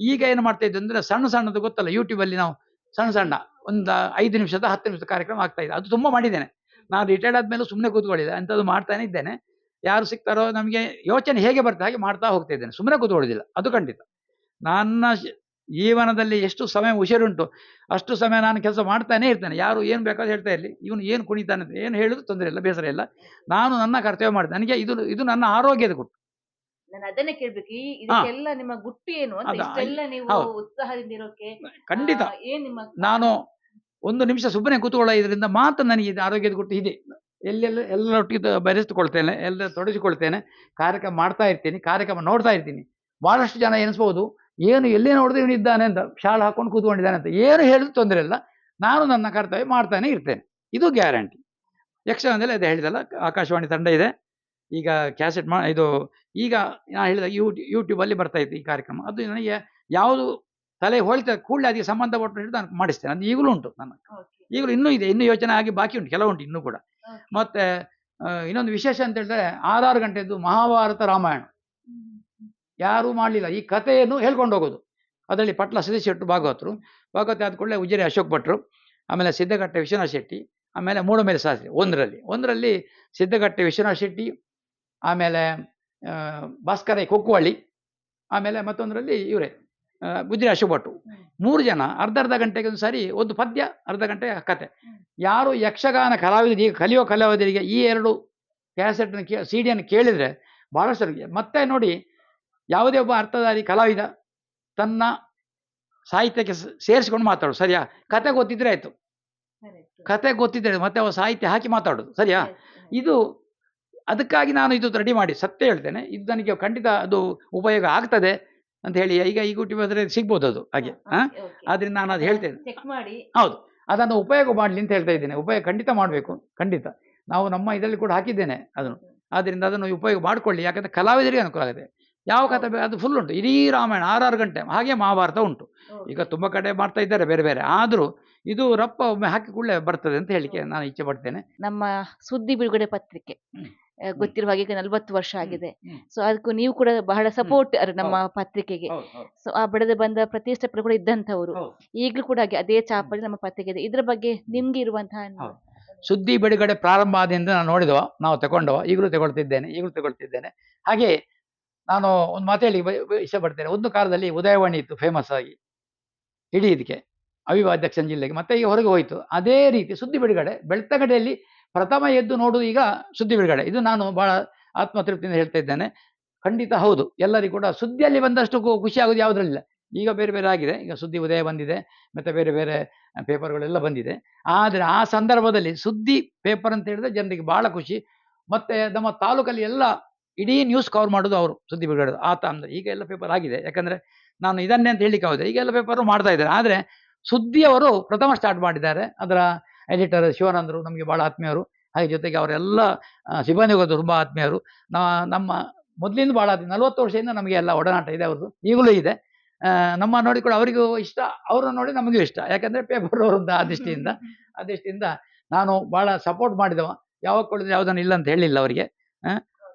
ಈಗ ಏನು ಮಾಡ್ತಾ ಇದ್ದೆ ಅಂದರೆ ಸಣ್ಣ ಸಣ್ಣದು ಗೊತ್ತಲ್ಲ ಯೂಟ್ಯೂಬಲ್ಲಿ ನಾವು ಸಣ್ಣ ಸಣ್ಣ ಒಂದು ಐದು ನಿಮಿಷದ ಹತ್ತು ನಿಮಿಷದ ಕಾರ್ಯಕ್ರಮ ಆಗ್ತಾ ಇದೆ. ಅದು ತುಂಬ ಮಾಡಿದ್ದೇನೆ. ನಾನು ರಿಟೈರ್ಡ್ ಆದಮೇಲೆ ಸುಮ್ಮನೆ ಕೂತ್ಕೊಳ್ಳಿದೆ ಅಂಥದ್ದು ಮಾಡ್ತಾನೆ ಇದ್ದೇನೆ. ಯಾರು ಸಿಗ್ತಾರೋ ನಮಗೆ ಯೋಚನೆ ಹೇಗೆ ಬರ್ತದೆ ಹಾಗೆ ಮಾಡ್ತಾ ಹೋಗ್ತಾ ಇದ್ದೇನೆ. ಸುಮ್ಮನೆ ಕೂತ್ಕೊಳ್ಳೋದಿಲ್ಲ ಅದು ಖಂಡಿತ. ನನ್ನ ಜೀವನದಲ್ಲಿ ಎಷ್ಟು ಸಮಯ ಉಸಿರುಂಟು ಅಷ್ಟು ಸಮಯ ನಾನು ಕೆಲಸ ಮಾಡ್ತಾನೆ ಇರ್ತೇನೆ. ಯಾರು ಏನು ಬೇಕಾದ್ರೂ ಹೇಳ್ತಾ ಇರಲಿ. ಇವನು ಏನು ಕುಣಿತಾನೆ ಏನು ಹೇಳೋದು ತೊಂದರೆ ಇಲ್ಲ, ಬೇಸರ ಇಲ್ಲ. ನಾನು ನನ್ನ ಕರ್ತವ್ಯ ಮಾಡ್ತೇನೆ. ನನಗೆ ಇದು ಇದು ನನ್ನ ಆರೋಗ್ಯದ ಗುಟ್ಟು. ನಾನು ಅದನ್ನೇ ಕೇಳ್ಬೇಕು ಈ ಇದಕ್ಕೆಲ್ಲ ನಿಮ್ಮ ಗುಟ್ಟು ಏನು ಅಂತ ಅದ- ಇಷ್ಟೆಲ್ಲ ನೀವು ಹೌದು. ಉತ್ಸಾಹದಿಂದ ಇರೋಕೆ ಖಂಡಿತ. ಆ, ಏನ್ ನಿಮ್ಮ ನಾನು ಒಂದು ನಿಮಿಷ ಸುಮ್ಮನೆ ಕೂತ್ಕೊಳ್ಳೋ ಇದರಿಂದ ಮಾತ್ರ ನನಗೆ ಇದು ಆರೋಗ್ಯದ ಗುಟ್ಟು ಇದೆ. ಎಲ್ಲೆಲ್ಲ ಎಲ್ಲರೊಟ್ಟಿಗೆ ಬೆರೆಸ್ತುಕೊಳ್ತೇನೆ ಎಲ್ಲ ತೊಡಗಿಸಿಕೊಳ್ತೇನೆ ಕಾರ್ಯಕ್ರಮ ಮಾಡ್ತಾ ಇರ್ತೀನಿ ಕಾರ್ಯಕ್ರಮ ನೋಡ್ತಾ ಇರ್ತೀನಿ. ಭಾಳಷ್ಟು ಜನ ಎನಿಸ್ಬೋದು ಏನು ಎಲ್ಲೇ ನೋಡಿದ್ರೆ ಇವನು ಇದ್ದಾನೆ ಅಂತ ಶಾಲೆ ಹಾಕೊಂಡು ಕೂತ್ಕೊಂಡಿದ್ದಾನೆ ಅಂತ ಏನು ಹೇಳಿದ್ರು ತೊಂದರೆ ಇಲ್ಲ. ನಾನು ನನ್ನ ಕರ್ತವ್ಯ ಮಾಡ್ತಾನೆ ಇರ್ತೇನೆ. ಇದು ಗ್ಯಾರಂಟಿ. ಯಕ್ಷಗಾನದಲ್ಲಿ ಅದೇ ಹೇಳಿದಲ್ಲ ಆಕಾಶವಾಣಿ ತಂಡ ಇದೆ. ಈಗ ಕ್ಯಾಸೆಟ್ ಮಾ ಇದು ಈಗ ನಾನು ಹೇಳಿದ ಯೂಟ್ಯೂಬ್ ಯೂಟ್ಯೂಬಲ್ಲಿ ಬರ್ತಾ ಇತ್ತು ಈ ಕಾರ್ಯಕ್ರಮ. ಅದು ನನಗೆ ಯಾವುದು ತಲೆ ಹೋಳ್ತಾ ಕೂಡಲೇ ಅದಕ್ಕೆ ಸಂಬಂಧಪಟ್ಟು ಹಿಡಿದು ನಾನು ಮಾಡಿಸ್ತೇನೆ. ಅದು ಈಗಲೂ ಉಂಟು ನನ್ನ. ಈಗಲೂ ಇನ್ನೂ ಇದೆ. ಇನ್ನೂ ಯೋಚನೆ ಆಗಿ ಬಾಕಿ ಉಂಟು. ಕೆಲವು ಉಂಟು ಇನ್ನೂ ಕೂಡ. ಮತ್ತೆ ಇನ್ನೊಂದು ವಿಶೇಷ ಅಂತ ಹೇಳಿದ್ರೆ ಆರಾರು ಗಂಟೆದ್ದು ಮಹಾಭಾರತ ರಾಮಾಯಣ. ಯಾರೂ ಮಾಡಲಿಲ್ಲ. ಈ ಕಥೆಯನ್ನು ಹೇಳ್ಕೊಂಡು ಹೋಗೋದು. ಅದರಲ್ಲಿ ಪಟ್ಲ ಸತೀಶ್ ಶೆಟ್ಟು ಭಾಗವತರು. ಭಾಗವತ ಆದ ಕೂಡಲೇ ಉಜಿರೆ ಅಶೋಕ್ ಭಟ್ರು ಆಮೇಲೆ ಸಿದ್ದಗಟ್ಟೆ ವಿಶ್ವನಾಥ ಶೆಟ್ಟಿ ಆಮೇಲೆ ಮೂಡಮೇಲೆ ಶಾಸ್ತ್ರಿ ಒಂದರಲ್ಲಿ. ಒಂದರಲ್ಲಿ ಸಿದ್ದಗಟ್ಟೆ ವಿಶ್ವನಾಥ ಶೆಟ್ಟಿ ಆಮೇಲೆ ಭಾಸ್ಕರ ಕೊಕ್ಕುವಳ್ಳಿ ಆಮೇಲೆ ಮತ್ತೊಂದರಲ್ಲಿ ಇವರೇ ಗುಜ್ರಿ ಅಶುಭಟ್ಟು ಮೂರು ಜನ ಅರ್ಧ ಅರ್ಧ ಗಂಟೆಗೆ ಒಂದು ಸರಿ ಒಂದು ಪದ್ಯ ಅರ್ಧ ಗಂಟೆ ಕತೆ. ಯಾರು ಯಕ್ಷಗಾನ ಕಲಾವಿದರಿಗೆ ಈಗ ಕಲಿಯೋ ಕಲಾವಿದರಿಗೆ ಈ ಎರಡು ಕ್ಯಾಸೆಟ್ನ ಕೇ ಸಿ ಡಿಯನ್ನು ಕೇಳಿದರೆ ಭಾಳಷ್ಟು ಮತ್ತೆ ನೋಡಿ ಯಾವುದೇ ಒಬ್ಬ ಅರ್ಥಧಾರಿ ಕಲಾವಿದ ತನ್ನ ಸಾಹಿತ್ಯಕ್ಕೆ ಸೇರಿಸ್ಕೊಂಡು ಮಾತಾಡೋದು ಸರಿಯಾ? ಕತೆ ಗೊತ್ತಿದ್ರೆ ಆಯಿತು. ಕತೆ ಗೊತ್ತಿದ್ರೆ ಮತ್ತೆ ಅವ ಸಾಹಿತ್ಯ ಹಾಕಿ ಮಾತಾಡೋದು ಸರಿಯಾ? ಇದು ಅದಕ್ಕಾಗಿ ನಾನು ಇದು ರೆಡಿ ಮಾಡಿ ಸತ್ಯ ಹೇಳ್ತೇನೆ. ಇದು ನನಗೆ ಖಂಡಿತ ಅದು ಉಪಯೋಗ ಆಗ್ತದೆ ಅಂತ ಹೇಳಿ ಈಗ ಈ ಗುಟಿ ಬಂದರೆ ಸಿಗ್ಬೋದು ಅದು ಹಾಗೆ ಹಾಂ ಆದ್ರಿಂದ ನಾನು ಅದು ಹೇಳ್ತೇನೆ. ಚೆಕ್ ಮಾಡಿ. ಹೌದು. ಅದನ್ನು ಉಪಯೋಗ ಮಾಡಲಿ ಅಂತ ಹೇಳ್ತಾ ಇದ್ದೇನೆ. ಉಪಯೋಗ ಖಂಡಿತ ಮಾಡಬೇಕು ಖಂಡಿತ. ನಾವು ನಮ್ಮ ಇದರಲ್ಲಿ ಕೂಡ ಹಾಕಿದ್ದೇನೆ ಅದನ್ನು. ಆದ್ದರಿಂದ ಅದನ್ನು ಉಪಯೋಗ ಮಾಡಿಕೊಳ್ಳಿ. ಯಾಕಂದರೆ ಕಲಾವಿದರಿಗೆ ಅನುಕೂಲ ಆಗುತ್ತೆ. ಯಾವ ಕಥೆ ಅದು ಫುಲ್ ಉಂಟು. ಇಡೀ ರಾಮಾಯಣ ಆರಾರು ಗಂಟೆ ಹಾಗೆ ಮಹಾಭಾರತ ಉಂಟು. ಈಗ ತುಂಬ ಕಡೆ ಮಾಡ್ತಾ ಇದ್ದಾರೆ ಬೇರೆ ಬೇರೆ. ಆದರೂ ಇದು ರಪ್ಪ ಒಮ್ಮೆ ಹಾಕಿ ಕೂಡಲೇ ಬರ್ತದೆ ಅಂತ ಹೇಳಿಕೆ ನಾನು ಇಚ್ಛೆ ಪಡ್ತೇನೆ. ನಮ್ಮ ಸುದ್ದಿ ಬಿಡುಗಡೆ ಪತ್ರಿಕೆ. ಗೊತ್ತಿರುವ ಹಾಗೆ ಈಗ ನಲ್ವತ್ತು ವರ್ಷ ಆಗಿದೆ. ಸೊ ಅದಕ್ಕೂ ನೀವು ಕೂಡ ಬಹಳ ಸಪೋರ್ಟ್ ನಮ್ಮ ಪತ್ರಿಕೆಗೆ. ಸೊ ಆ ಬೆಳೆದು ಬಂದ ಪ್ರತಿಷ್ಠಾಪನೆ ಕೂಡ ಇದ್ದಂಥವ್ರು. ಈಗಲೂ ಕೂಡ ಹಾಗೆ ಅದೇ ಚಾಪಲ್ಲಿ ನಮ್ಮ ಪತ್ರಿಕೆ ಇದೆ. ಇದ್ರ ಬಗ್ಗೆ ನಿಮ್ಗೆ ಇರುವಂತಹ. ಸುದ್ದಿ ಬಿಡುಗಡೆ ಪ್ರಾರಂಭ ಆದಿಂದ ನಾನು ನೋಡಿದವ ನಾವು ತಗೊಂಡವ ಈಗಲೂ ತಗೊಳ್ತಿದ್ದೇನೆ ಈಗಲೂ ತಗೊಳ್ತಿದ್ದೇನೆ. ಹಾಗೆ ನಾನು ಒಂದು ಮಾತು ಹೇಳಿ ಇಷ್ಟಪಡ್ತೇನೆ. ಒಂದು ಕಾಲದಲ್ಲಿ ಉದಯವಾಣಿ ಇತ್ತು ಫೇಮಸ್ ಆಗಿ. ಇಡೀ ಇದಕ್ಕೆ ಅವಿಭಾಜ್ಯ ಜಿಲ್ಲೆಗೆ. ಮತ್ತೆ ಈಗ ಹೊರಗೆ ಹೋಯಿತು. ಅದೇ ರೀತಿ ಸುದ್ದಿ ಬಿಡುಗಡೆ ಬೆಳ್ತಗಡೆಯಲ್ಲಿ ಪ್ರಥಮ ಎದ್ದು ನೋಡುವುದು ಈಗ ಸುದ್ದಿ ಬಿಡುಗಡೆ. ಇದು ನಾನು ಬಹಳ ಆತ್ಮತೃಪ್ತಿಯಿಂದ ಹೇಳ್ತಾ ಇದ್ದೇನೆ. ಖಂಡಿತ ಹೌದು. ಎಲ್ಲರಿಗೂ ಕೂಡ ಸುದ್ದಿಯಲ್ಲಿ ಬಂದಷ್ಟು ಖುಷಿ ಆಗೋದು ಯಾವುದ್ರಲ್ಲಿಲ್ಲ. ಈಗ ಬೇರೆ ಬೇರೆ ಆಗಿದೆ. ಈಗ ಸುದ್ದಿ ಉದಯ ಬಂದಿದೆ. ಮತ್ತೆ ಬೇರೆ ಬೇರೆ ಪೇಪರ್ಗಳೆಲ್ಲ ಬಂದಿದೆ. ಆದರೆ ಆ ಸಂದರ್ಭದಲ್ಲಿ ಸುದ್ದಿ ಪೇಪರ್ ಅಂತ ಹೇಳಿದ್ರೆ ಜನರಿಗೆ ಬಹಳ ಖುಷಿ. ಮತ್ತೆ ನಮ್ಮ ತಾಲೂಕಲ್ಲಿ ಎಲ್ಲ ಇಡೀ ನ್ಯೂಸ್ ಕವರ್ ಮಾಡೋದು ಅವರು ಸುದ್ದಿ ಬಿಡುಗಡೆ ಆತ ಅಂದ್ರೆ ಈಗ ಎಲ್ಲ ಪೇಪರ್ ಆಗಿದೆ. ಯಾಕಂದ್ರೆ ನಾನು ಇದನ್ನೇ ಅಂತ ಹೇಳಿಕ್ಕೆ ಹೌದು ಈಗ ಎಲ್ಲ ಪೇಪರ್ ಮಾಡ್ತಾ ಇದ್ದಾರೆ. ಆದರೆ ಸುದ್ದಿಯವರು ಪ್ರಥಮ ಸ್ಟಾರ್ಟ್ ಮಾಡಿದ್ದಾರೆ. ಅದರ ಎಡಿಟರ್ ಶಿವಾನಂದರು ನಮಗೆ ಭಾಳ ಆತ್ಮೀಯರು. ಹಾಗೆ ಜೊತೆಗೆ ಅವರೆಲ್ಲ ಆ, ಸಿಬ್ಬಂದಿಗಳು ತುಂಬ ಆತ್ಮೀಯರು. ನಮ್ಮ ಮೊದಲಿಂದ ಭಾಳ ನಲವತ್ತು ವರ್ಷದಿಂದ ನಮಗೆ ಎಲ್ಲ ಒಡನಾಟ ಇದೆ ಅವ್ರದ್ದು ಈಗಲೂ ಇದೆ. ನಮ್ಮ ನೋಡಿ ಕೂಡ ಅವರಿಗೂ ಇಷ್ಟ ಅವ್ರನ್ನ ನೋಡಿ ನಮಗೂ ಇಷ್ಟ. ಯಾಕಂದರೆ ಪೇಪರ್ ಅವರದ್ದು ಆ ದೃಷ್ಟಿಯಿಂದ ಆ ದೃಷ್ಟಿಯಿಂದ ನಾನು ಭಾಳ ಸಪೋರ್ಟ್ ಮಾಡಿದವ. ಯಾವಾಗ ಕೊಡಿದ್ರೆ ಯಾವುದನ್ನು ಇಲ್ಲ ಅಂತ ಹೇಳಿಲ್ಲ ಅವರಿಗೆ.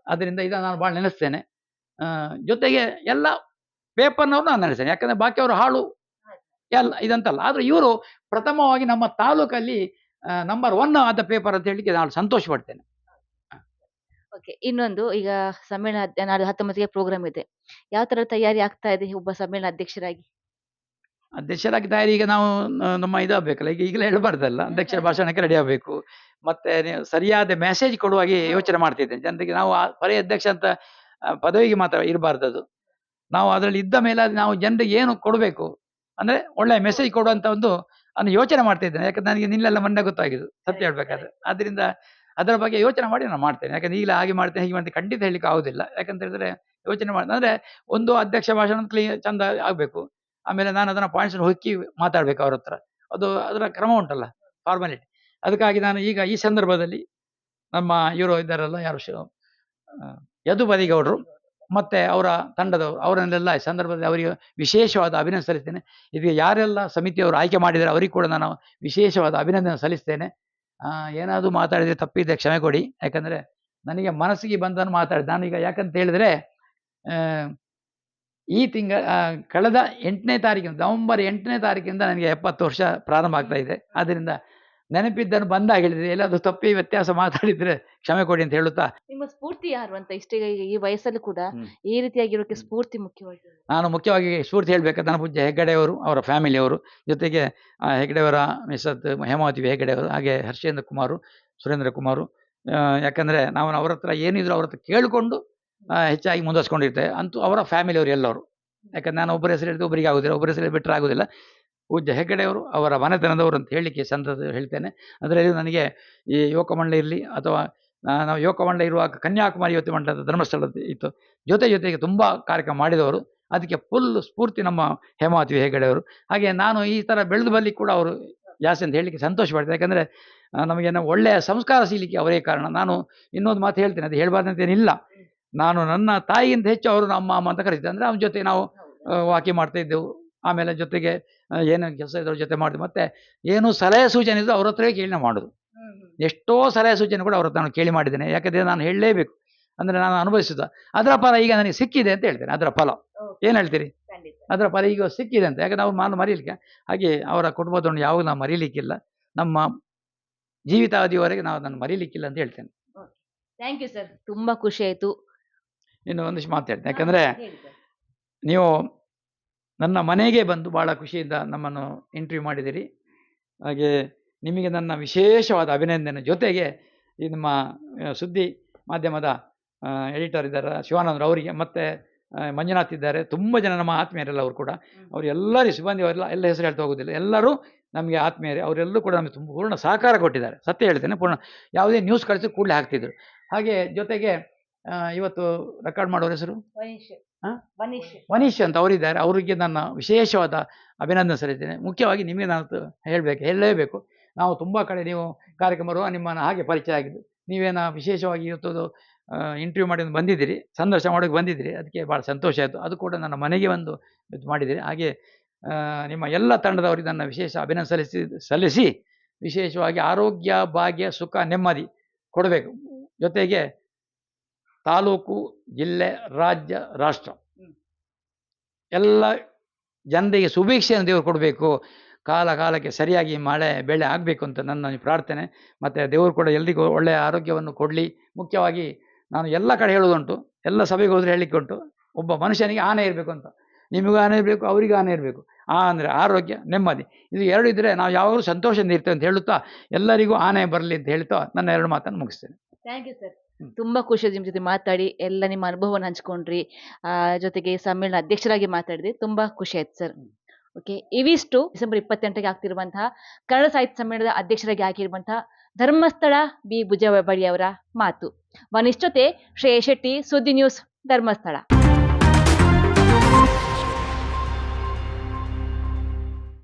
ಅದರಿಂದ ಇದನ್ನು ನಾನು ಭಾಳ ನೆನೆಸ್ತೇನೆ. ಜೊತೆಗೆ ಎಲ್ಲ ಪೇಪರ್ನವ್ರು ನಾನು ನೆನೆಸ್ತೇನೆ. ಯಾಕಂದ್ರೆ ಬಾಕಿ ಅವರು ಹಾಳು ಎಲ್ಲ ಇದಂತಲ್ಲ. ಆದರೆ ಇವರು ಪ್ರಥಮವಾಗಿ ನಮ್ಮ ತಾಲೂಕಲ್ಲಿ ನಂಬರ್ ಒನ್ ಆದ ಪೇಪರ್ ಅಂತ ಹೇಳಿಕ್ಕೆ ನಾನು ಸಂತೋಷ ಪಡ್ತೇನೆ ಓಕೆ ಇನ್ನೊಂದು ಈಗ ಸಮ್ಮೇಳನ ನಾಳೆ ಹತ್ತೊಂಬತ್ತಿಗೆ ಪ್ರೋಗ್ರಾಮ್ ಇದೆ. ಯಾವ ತರ ತಯಾರಿ ಆಗ್ತಾ ಇದೆ ಒಬ್ಬ ಸಮ್ಮೇಳನ ಅಧ್ಯಕ್ಷರಾಗಿ? ಅಧ್ಯಕ್ಷರಾಗಿ ತಯಾರಿ ಈಗ ನಾವು ನಮ್ಮ ಇದಾಗಬೇಕಲ್ಲ ಈಗ ಈಗಲೇ ಹೇಳಬಾರ್ದಲ್ಲ ಅಧ್ಯಕ್ಷರ ಭಾಷಣಕ್ಕೆ ರೆಡಿ ಆಗಬೇಕು. ಮತ್ತೆ ನೀವು ಸರಿಯಾದ ಮೆಸೇಜ್ ಕೊಡುವಾಗೆ ಯೋಚನೆ ಮಾಡ್ತಿದ್ದೇನೆ. ಜನರಿಗೆ ನಾವು ಬರೀ ಅಧ್ಯಕ್ಷ ಅಂತ ಪದವಿಗೆ ಮಾತ್ರ ಇರಬಾರ್ದು ಅದು ನಾವು ಅದರಲ್ಲಿ ಇದ್ದ ಮೇಲೆ ನಾವು ಜನರಿಗೆ ಏನು ಕೊಡಬೇಕು ಅಂದ್ರೆ ಒಳ್ಳೆ ಮೆಸೇಜ್ ಕೊಡುವಂತ ಒಂದು ಅನ್ನು ಯೋಚನೆ ಮಾಡ್ತಾ ಇದ್ದೇನೆ. ಯಾಕಂದ್ರೆ ನನಗೆ ನಿನ್ನೆಲ್ಲ ಮೊನ್ನೆ ಗೊತ್ತಾಗಿದ್ದು ಸತ್ಯ ಹೇಳ್ಬೇಕಾದ್ರೆ. ಆದ್ದರಿಂದ ಅದರ ಬಗ್ಗೆ ಯೋಚನೆ ಮಾಡಿ ನಾನು ಮಾಡ್ತೇನೆ. ಯಾಕಂದ್ರೆ ಈಗಲೇ ಹಾಗೆ ಮಾಡ್ತೇನೆ ಹೀಗೆ ಮಾಡ್ತೇನೆ ಖಂಡಿತ ಹೇಳಲಿಕ್ಕೆ ಆಗೋದಿಲ್ಲ. ಯಾಕಂತ ಹೇಳಿದ್ರೆ ಯೋಚನೆ ಮಾಡಿ ಅಂದ್ರೆ ಒಂದು ಅಧ್ಯಕ್ಷ ಭಾಷಣ ಕ್ಲೀ ಚಂದ ಆಗಬೇಕು. ಆಮೇಲೆ ನಾನು ಅದನ್ನ ಪಾಯಿಂಟ್ಸ್ ಹೊಕ್ಕಿ ಮಾತಾಡ್ಬೇಕು ಅವ್ರ ಹತ್ರ. ಅದು ಅದರ ಕ್ರಮ ಉಂಟಲ್ಲ ಫಾರ್ಮಾಲಿಟಿ ಅದಕ್ಕಾಗಿ ನಾನು ಈಗ ಈ ಸಂದರ್ಭದಲ್ಲಿ ನಮ್ಮ ಇವರು ಇದ್ದಾರಲ್ಲ ಯಾರು ಯದು ಬದಿಗೌಡರು ಮತ್ತೆ ಅವರ ತಂಡದವರು, ಅವರನ್ನೆಲ್ಲ ಈ ಸಂದರ್ಭದಲ್ಲಿ ಅವರಿಗೆ ವಿಶೇಷವಾದ ಅಭಿನಂದನೆ ಸಲ್ಲಿಸ್ತೇನೆ. ಇದಕ್ಕೆ ಯಾರೆಲ್ಲ ಸಮಿತಿಯವರು ಆಯ್ಕೆ ಮಾಡಿದರೆ, ಅವರಿಗೆ ಕೂಡ ನಾನು ವಿಶೇಷವಾದ ಅಭಿನಂದನೆ ಸಲ್ಲಿಸ್ತೇನೆ. ಏನಾದರೂ ಮಾತಾಡಿದರೆ ತಪ್ಪಿದ್ದೆ ಕ್ಷಮೆ ಕೊಡಿ. ಯಾಕಂದರೆ ನನಗೆ ಮನಸ್ಸಿಗೆ ಬಂದನ್ನು ಮಾತಾಡಿದೆ, ನಾನೀಗ ಯಾಕಂತ ಹೇಳಿದ್ರೆ ಈ ತಿಂಗಳ ಕಳೆದ ಎಂಟನೇ ತಾರೀಕಿನ, ನವಂಬರ್ ಎಂಟನೇ ತಾರೀಕಿಂದ ನನಗೆ ಎಪ್ಪತ್ತು ವರ್ಷ ಪ್ರಾರಂಭ ಆಗ್ತಾ ಇದೆ. ಆದ್ದರಿಂದ ನೆನಪಿದ್ದನ್ನು ಬಂದಾಗ ಹೇಳಿದ್ರೆ ಎಲ್ಲಾದ್ರೂ ತಪ್ಪಿ ವ್ಯತ್ಯಾಸ ಮಾತಾಡಿದ್ರೆ ಕ್ಷಮೆ ಕೊಡಿ ಅಂತ ಹೇಳುತ್ತಾ? ನಿಮ್ಮ ಸ್ಫೂರ್ತಿ ಯಾರು ಅಂತ ಇಷ್ಟೇ ಈ ವಯಸ್ಸಲ್ಲೂ ಕೂಡ. ಈ ರೀತಿಯಾಗಿರೋಕೆ ಸ್ಫೂರ್ತಿ ಮುಖ್ಯವಾಗಿ ನಾನು ಮುಖ್ಯವಾಗಿ ಸ್ಫೂರ್ತಿ ಹೇಳಬೇಕು. ನನ್ನ ಪೂಜ್ಯ ಹೆಗ್ಗಡೆಯವರು ಅವರ ಫ್ಯಾಮಿಲಿಯವರು ಜೊತೆಗೆ ಹೆಗ್ಗಡೆಯವರ ಮಿಸತ್ ಹೇಮಾವತಿ ಹೆಗ್ಗಡೆಯವರು ಹಾಗೆ ಹರ್ಷೇಂದ್ರ ಕುಮಾರು ಸುರೇಂದ್ರ ಕುಮಾರು. ಯಾಕಂದರೆ ಯಾಕಂದ್ರೆ ನಾವು ಅವ್ರ ಹತ್ರ ಏನಿದ್ರು ಅವ್ರ ಹತ್ರ ಕೇಳಿಕೊಂಡು ಹೆಚ್ಚಾಗಿ ಮುಂದುವರ್ಸ್ಕೊಂಡಿರ್ತೇವೆ ಅಂತೂ ಅವರ ಫ್ಯಾಮಿಲಿಯವರು ಎಲ್ಲರು. ಯಾಕಂದ್ರೆ ನಾನು ಒಬ್ಬರ ಹೆಸರು ಹೇಳಿದ್ರೆ ಒಬ್ಬರಿಗೆ ಆಗೋದಿಲ್ಲ ಒಬ್ಬರ ಹೆಸರು ಬಿಟ್ಟರೆ ಆಗೋದಿಲ್ಲ. ಪೂಜ್ಯ ಹೆಗ್ಗಡೆಯವರು ಅವರ ಮನೆತನದವರು ಅಂತ ಹೇಳಲಿಕ್ಕೆ ಸಂತಸ ಹೇಳ್ತೇನೆ. ಅದರಲ್ಲಿ ನನಗೆ ಈ ಯುವಕ ಮಂಡಳಿ ಇರಲಿ ಅಥವಾ ನಾವು ಯುವಕ ಮಂಡಳಿ ಇರುವಾಗ ಕನ್ಯಾಕುಮಾರಿ ಯುವತಿ ಮಂಡಲದ ಧರ್ಮಸ್ಥಳ ಇತ್ತು. ಜೊತೆ ಜೊತೆಗೆ ತುಂಬ ಕಾರ್ಯಕ್ರಮ ಮಾಡಿದವರು. ಅದಕ್ಕೆ ಫುಲ್ ಸ್ಫೂರ್ತಿ ನಮ್ಮ ಹೇಮಾವತಿ ಹೆಗ್ಗಡೆಯವರು. ಹಾಗೆ ನಾನು ಈ ಥರ ಬೆಳೆದು ಬರಲಿ ಕೂಡ ಅವರು ಜಾಸ್ತಿ ಅಂತ ಹೇಳಲಿಕ್ಕೆ ಸಂತೋಷ ಪಡ್ತೇನೆ ಯಾಕಂದರೆ ನಮಗೇನೋ ಒಳ್ಳೆಯ ಸಂಸ್ಕಾರ ಸಿಗಲಿಕ್ಕೆ ಅವರೇ ಕಾರಣ. ನಾನು ಇನ್ನೊಂದು ಮಾತು ಹೇಳ್ತೇನೆ. ಅದು ಹೇಳಬಾರ್ದಂತೇನಿಲ್ಲ. ನಾನು ನನ್ನ ತಾಯಿಗಿಂತ ಹೆಚ್ಚು ಅವರು ನಮ್ಮ ಅಮ್ಮ ಅಂತ ಕರೀತಾರೆ. ಅಂದರೆ ಅವ್ರ ಜೊತೆ ನಾವು ವಾಕಿ ಮಾಡ್ತಾ ಇದ್ದೆವು. ಆಮೇಲೆ ಜೊತೆಗೆ ಏನೇನು ಏನು ಕೆಲಸ ಇದ್ರ ಜೊತೆ ಮಾಡಿದ್ವಿ ಮತ್ತೆ ಏನು ಸಲಹೆ ಸೂಚನೆ ಇದ್ದು ಅವ್ರ ಹತ್ರವೇ ಕೇಳಿ ಮಾಡೋದು. ಎಷ್ಟೋ ಸಲಹೆ ಸೂಚನೆ ಕೂಡ ಅವ್ರ ಹತ್ರ ನಾನು ಕೇಳಿ ಮಾಡಿದ್ದೇನೆ. ಯಾಕಂದರೆ ನಾನು ಹೇಳಲೇಬೇಕು. ಅಂದರೆ ನಾನು ಅನುಭವಿಸಿದ ಅದರ ಫಲ ಈಗ ನನಗೆ ಸಿಕ್ಕಿದೆ ಅಂತ ಹೇಳ್ತೇನೆ ಅದರ ಫಲ. ಏನು ಹೇಳ್ತೀರಿ? ಅದರ ಫಲ ಈಗ ಸಿಕ್ಕಿದೆ ಅಂತ. ಯಾಕಂದ್ರೆ ಅವ್ರು ನಾನು ಮರೀಲಿಕ್ಕೆ. ಹಾಗೆ ಅವರ ಕುಟುಂಬದವನ್ನು ಯಾವಾಗ ನಾವು ಮರೀಲಿಕ್ಕಿಲ್ಲ. ನಮ್ಮ ಜೀವಿತಾವಧಿಯವರೆಗೆ ನಾವು ಅದನ್ನು ಮರೀಲಿಕ್ಕಿಲ್ಲ ಅಂತ ಹೇಳ್ತೇನೆ. ಥ್ಯಾಂಕ್ ಯು ಸರ್ ತುಂಬಾ ಖುಷಿ ಆಯ್ತು. ಇನ್ನು ಒಂದಿಷ್ಟು ಮಾತಾಡ್ತೇನೆ ಯಾಕಂದರೆ ನೀವು ನನ್ನ ಮನೆಗೆ ಬಂದು ಭಾಳ ಖುಷಿಯಿಂದ ನಮ್ಮನ್ನು ಇಂಟರ್ವ್ಯೂ ಮಾಡಿದಿರಿ ಹಾಗೆ ನಿಮಗೆ ನನ್ನ ವಿಶೇಷವಾದ ಅಭಿನಂದನೆ. ಜೊತೆಗೆ ಈ ನಮ್ಮ ಸುದ್ದಿ ಮಾಧ್ಯಮದ ಎಡಿಟರ್ ಇದ್ದಾರೆ ಶಿವಾನಂದ್ರ ಅವರಿಗೆ ಮತ್ತು ಮಂಜುನಾಥ್ ಇದ್ದಾರೆ. ತುಂಬ ಜನ ನಮ್ಮ ಆತ್ಮೀಯರೆಲ್ಲ ಅವರು ಕೂಡ. ಅವರು ಎಲ್ಲರೂ ಸಿಬ್ಬಂದಿ ಅವರೆಲ್ಲ ಎಲ್ಲ ಹೆಸರು ಹೇಳ್ತಾ ಹೋಗೋದಿಲ್ಲ. ಎಲ್ಲರೂ ನಮಗೆ ಆತ್ಮೀಯರೇ. ಅವರೆಲ್ಲರೂ ಕೂಡ ನಮಗೆ ತುಂಬ ಪೂರ್ಣ ಸಹಕಾರ ಕೊಟ್ಟಿದ್ದಾರೆ. ಸತ್ಯ ಹೇಳ್ತೇನೆ. ಪೂರ್ಣ ಯಾವುದೇ ನ್ಯೂಸ್ ಕಳಿಸಿ ಕೂಡಲೇ ಹಾಕ್ತಿದ್ರು. ಹಾಗೆ ಜೊತೆಗೆ ಇವತ್ತು ರೆಕಾರ್ಡ್ ಮಾಡೋರ ಹೆಸರು? ವನೀಶ್ ಹಾ? ವನೀಶ್. ಮನೀಶ್ ಅಂತ ಅವರಿದ್ದಾರೆ. ಅವರಿಗೆ ನನ್ನ ವಿಶೇಷವಾದ ಅಭಿನಂದನೆ ಸಲ್ಲಿದ್ದೇನೆ ಮುಖ್ಯವಾಗಿ ನಿಮಗೆ ನಾನು ಹೇಳಬೇಕು ಹೇಳಲೇಬೇಕು. ನಾವು ತುಂಬ ಕಡೆ ನೀವು ಕಾರ್ಯಕ್ರಮರು ನಿಮ್ಮನ್ನು ಹಾಗೆ ಪರಿಚಯ ಆಗಿದ್ದು ನೀವೇನ ವಿಶೇಷವಾಗಿ ಇವತ್ತು ಇಂಟರ್ವ್ಯೂ ಮಾಡಿ ಬಂದಿದ್ದೀರಿ ಸಂದರ್ಶನ ಮಾಡೋಕ್ಕೆ ಬಂದಿದ್ದೀರಿ ಅದಕ್ಕೆ ಭಾಳ ಸಂತೋಷ ಆಯಿತು. ಅದು ಕೂಡ ನನ್ನ ಮನೆಗೆ ಒಂದು ಇದು ಮಾಡಿದ್ದೀರಿ. ಹಾಗೆ ನಿಮ್ಮ ಎಲ್ಲ ತಂಡದವರಿಗೆ ನನ್ನ ವಿಶೇಷ ಅಭಿನಂದನೆ ಸಲ್ಲಿಸಿ ಸಲ್ಲಿಸಿ ವಿಶೇಷವಾಗಿ ಆರೋಗ್ಯ ಭಾಗ್ಯ ಸುಖ ನೆಮ್ಮದಿ ಕೊಡಬೇಕು. ಜೊತೆಗೆ ತಾಲೂಕು ಜಿಲ್ಲೆ ರಾಜ್ಯ ರಾಷ್ಟ್ರ. ಎಲ್ಲ ಜನರಿಗೆ ಸುಭೀಕ್ಷೆಯನ್ನು ದೇವರು ಕೊಡಬೇಕು. ಕಾಲ ಕಾಲಕ್ಕೆ ಸರಿಯಾಗಿ ಮಳೆ ಬೆಳೆ ಆಗಬೇಕು ಅಂತ ನನ್ನ ಪ್ರಾರ್ಥನೆ. ಮತ್ತು ದೇವರು ಕೂಡ ಎಲ್ರಿಗೂ ಒಳ್ಳೆಯ ಆರೋಗ್ಯವನ್ನು ಕೊಡಲಿ. ಮುಖ್ಯವಾಗಿ ನಾನು ಎಲ್ಲ ಕಡೆ ಹೇಳೋದುಂಟು ಎಲ್ಲ ಸಭೆಗೆ ಹೋದರೆ ಹೇಳಲಿಕ್ಕೆ ಉಂಟು. ಒಬ್ಬ ಮನುಷ್ಯನಿಗೆ ಆನೆ ಇರಬೇಕು ಅಂತ. ನಿಮಗೂ ಆನೆ ಇರಬೇಕು ಅವರಿಗೂ ಆನೆ ಇರಬೇಕು. ಆ ಅಂದರೆ ಆರೋಗ್ಯ ನೆಮ್ಮದಿ. ಇದು ಎರಡು ಇದ್ದರೆ ನಾವು ಯಾವಾಗಲೂ ಸಂತೋಷದಿಂದ ಇರ್ತೇವೆ ಅಂತ ಹೇಳುತ್ತಾ ಎಲ್ಲರಿಗೂ ಆನೆ ಬರಲಿ ಅಂತ ಹೇಳ್ತಾ ನನ್ನ ಎರಡು ಮಾತನ್ನು ಮುಗಿಸ್ತೇನೆ. Thank you sir. ತುಂಬಾ ಖುಷಿ ನಿಮ್ಮ ಜೊತೆ ಮಾತಾಡಿ. ಎಲ್ಲ ನಿಮ್ಮ ಅನುಭವವನ್ನು ಹಂಚ್ಕೊಂಡ್ರಿ. ಆ, ಜೊತೆಗೆ ಸಮ್ಮೇಳನ ಅಧ್ಯಕ್ಷರಾಗಿ ಮಾತಾಡಿದ್ರಿ. ತುಂಬಾ ಖುಷಿ ಆಯ್ತು ಸರ್. ಓಕೆ ಇವಿಷ್ಟು ಡಿಸೆಂಬರ್ ಇಪ್ಪತ್ತೆಂಟಕ್ಕೆ ಆಗ್ತಿರುವಂತಹ ಕನ್ನಡ ಸಾಹಿತ್ಯ ಸಮ್ಮೇಳನದ ಅಧ್ಯಕ್ಷರಾಗಿ ಆಗಿರುವಂತಹ ಧರ್ಮಸ್ಥಳ ಬಿ. ಭುಜಬಳಿ ಅವರ ಮಾತು. ವನಿಷ್ಠತೆ ಶ್ರೇಯ ಶೆಟ್ಟಿ ಸುದ್ದಿ ನ್ಯೂಸ್ ಧರ್ಮಸ್ಥಳ.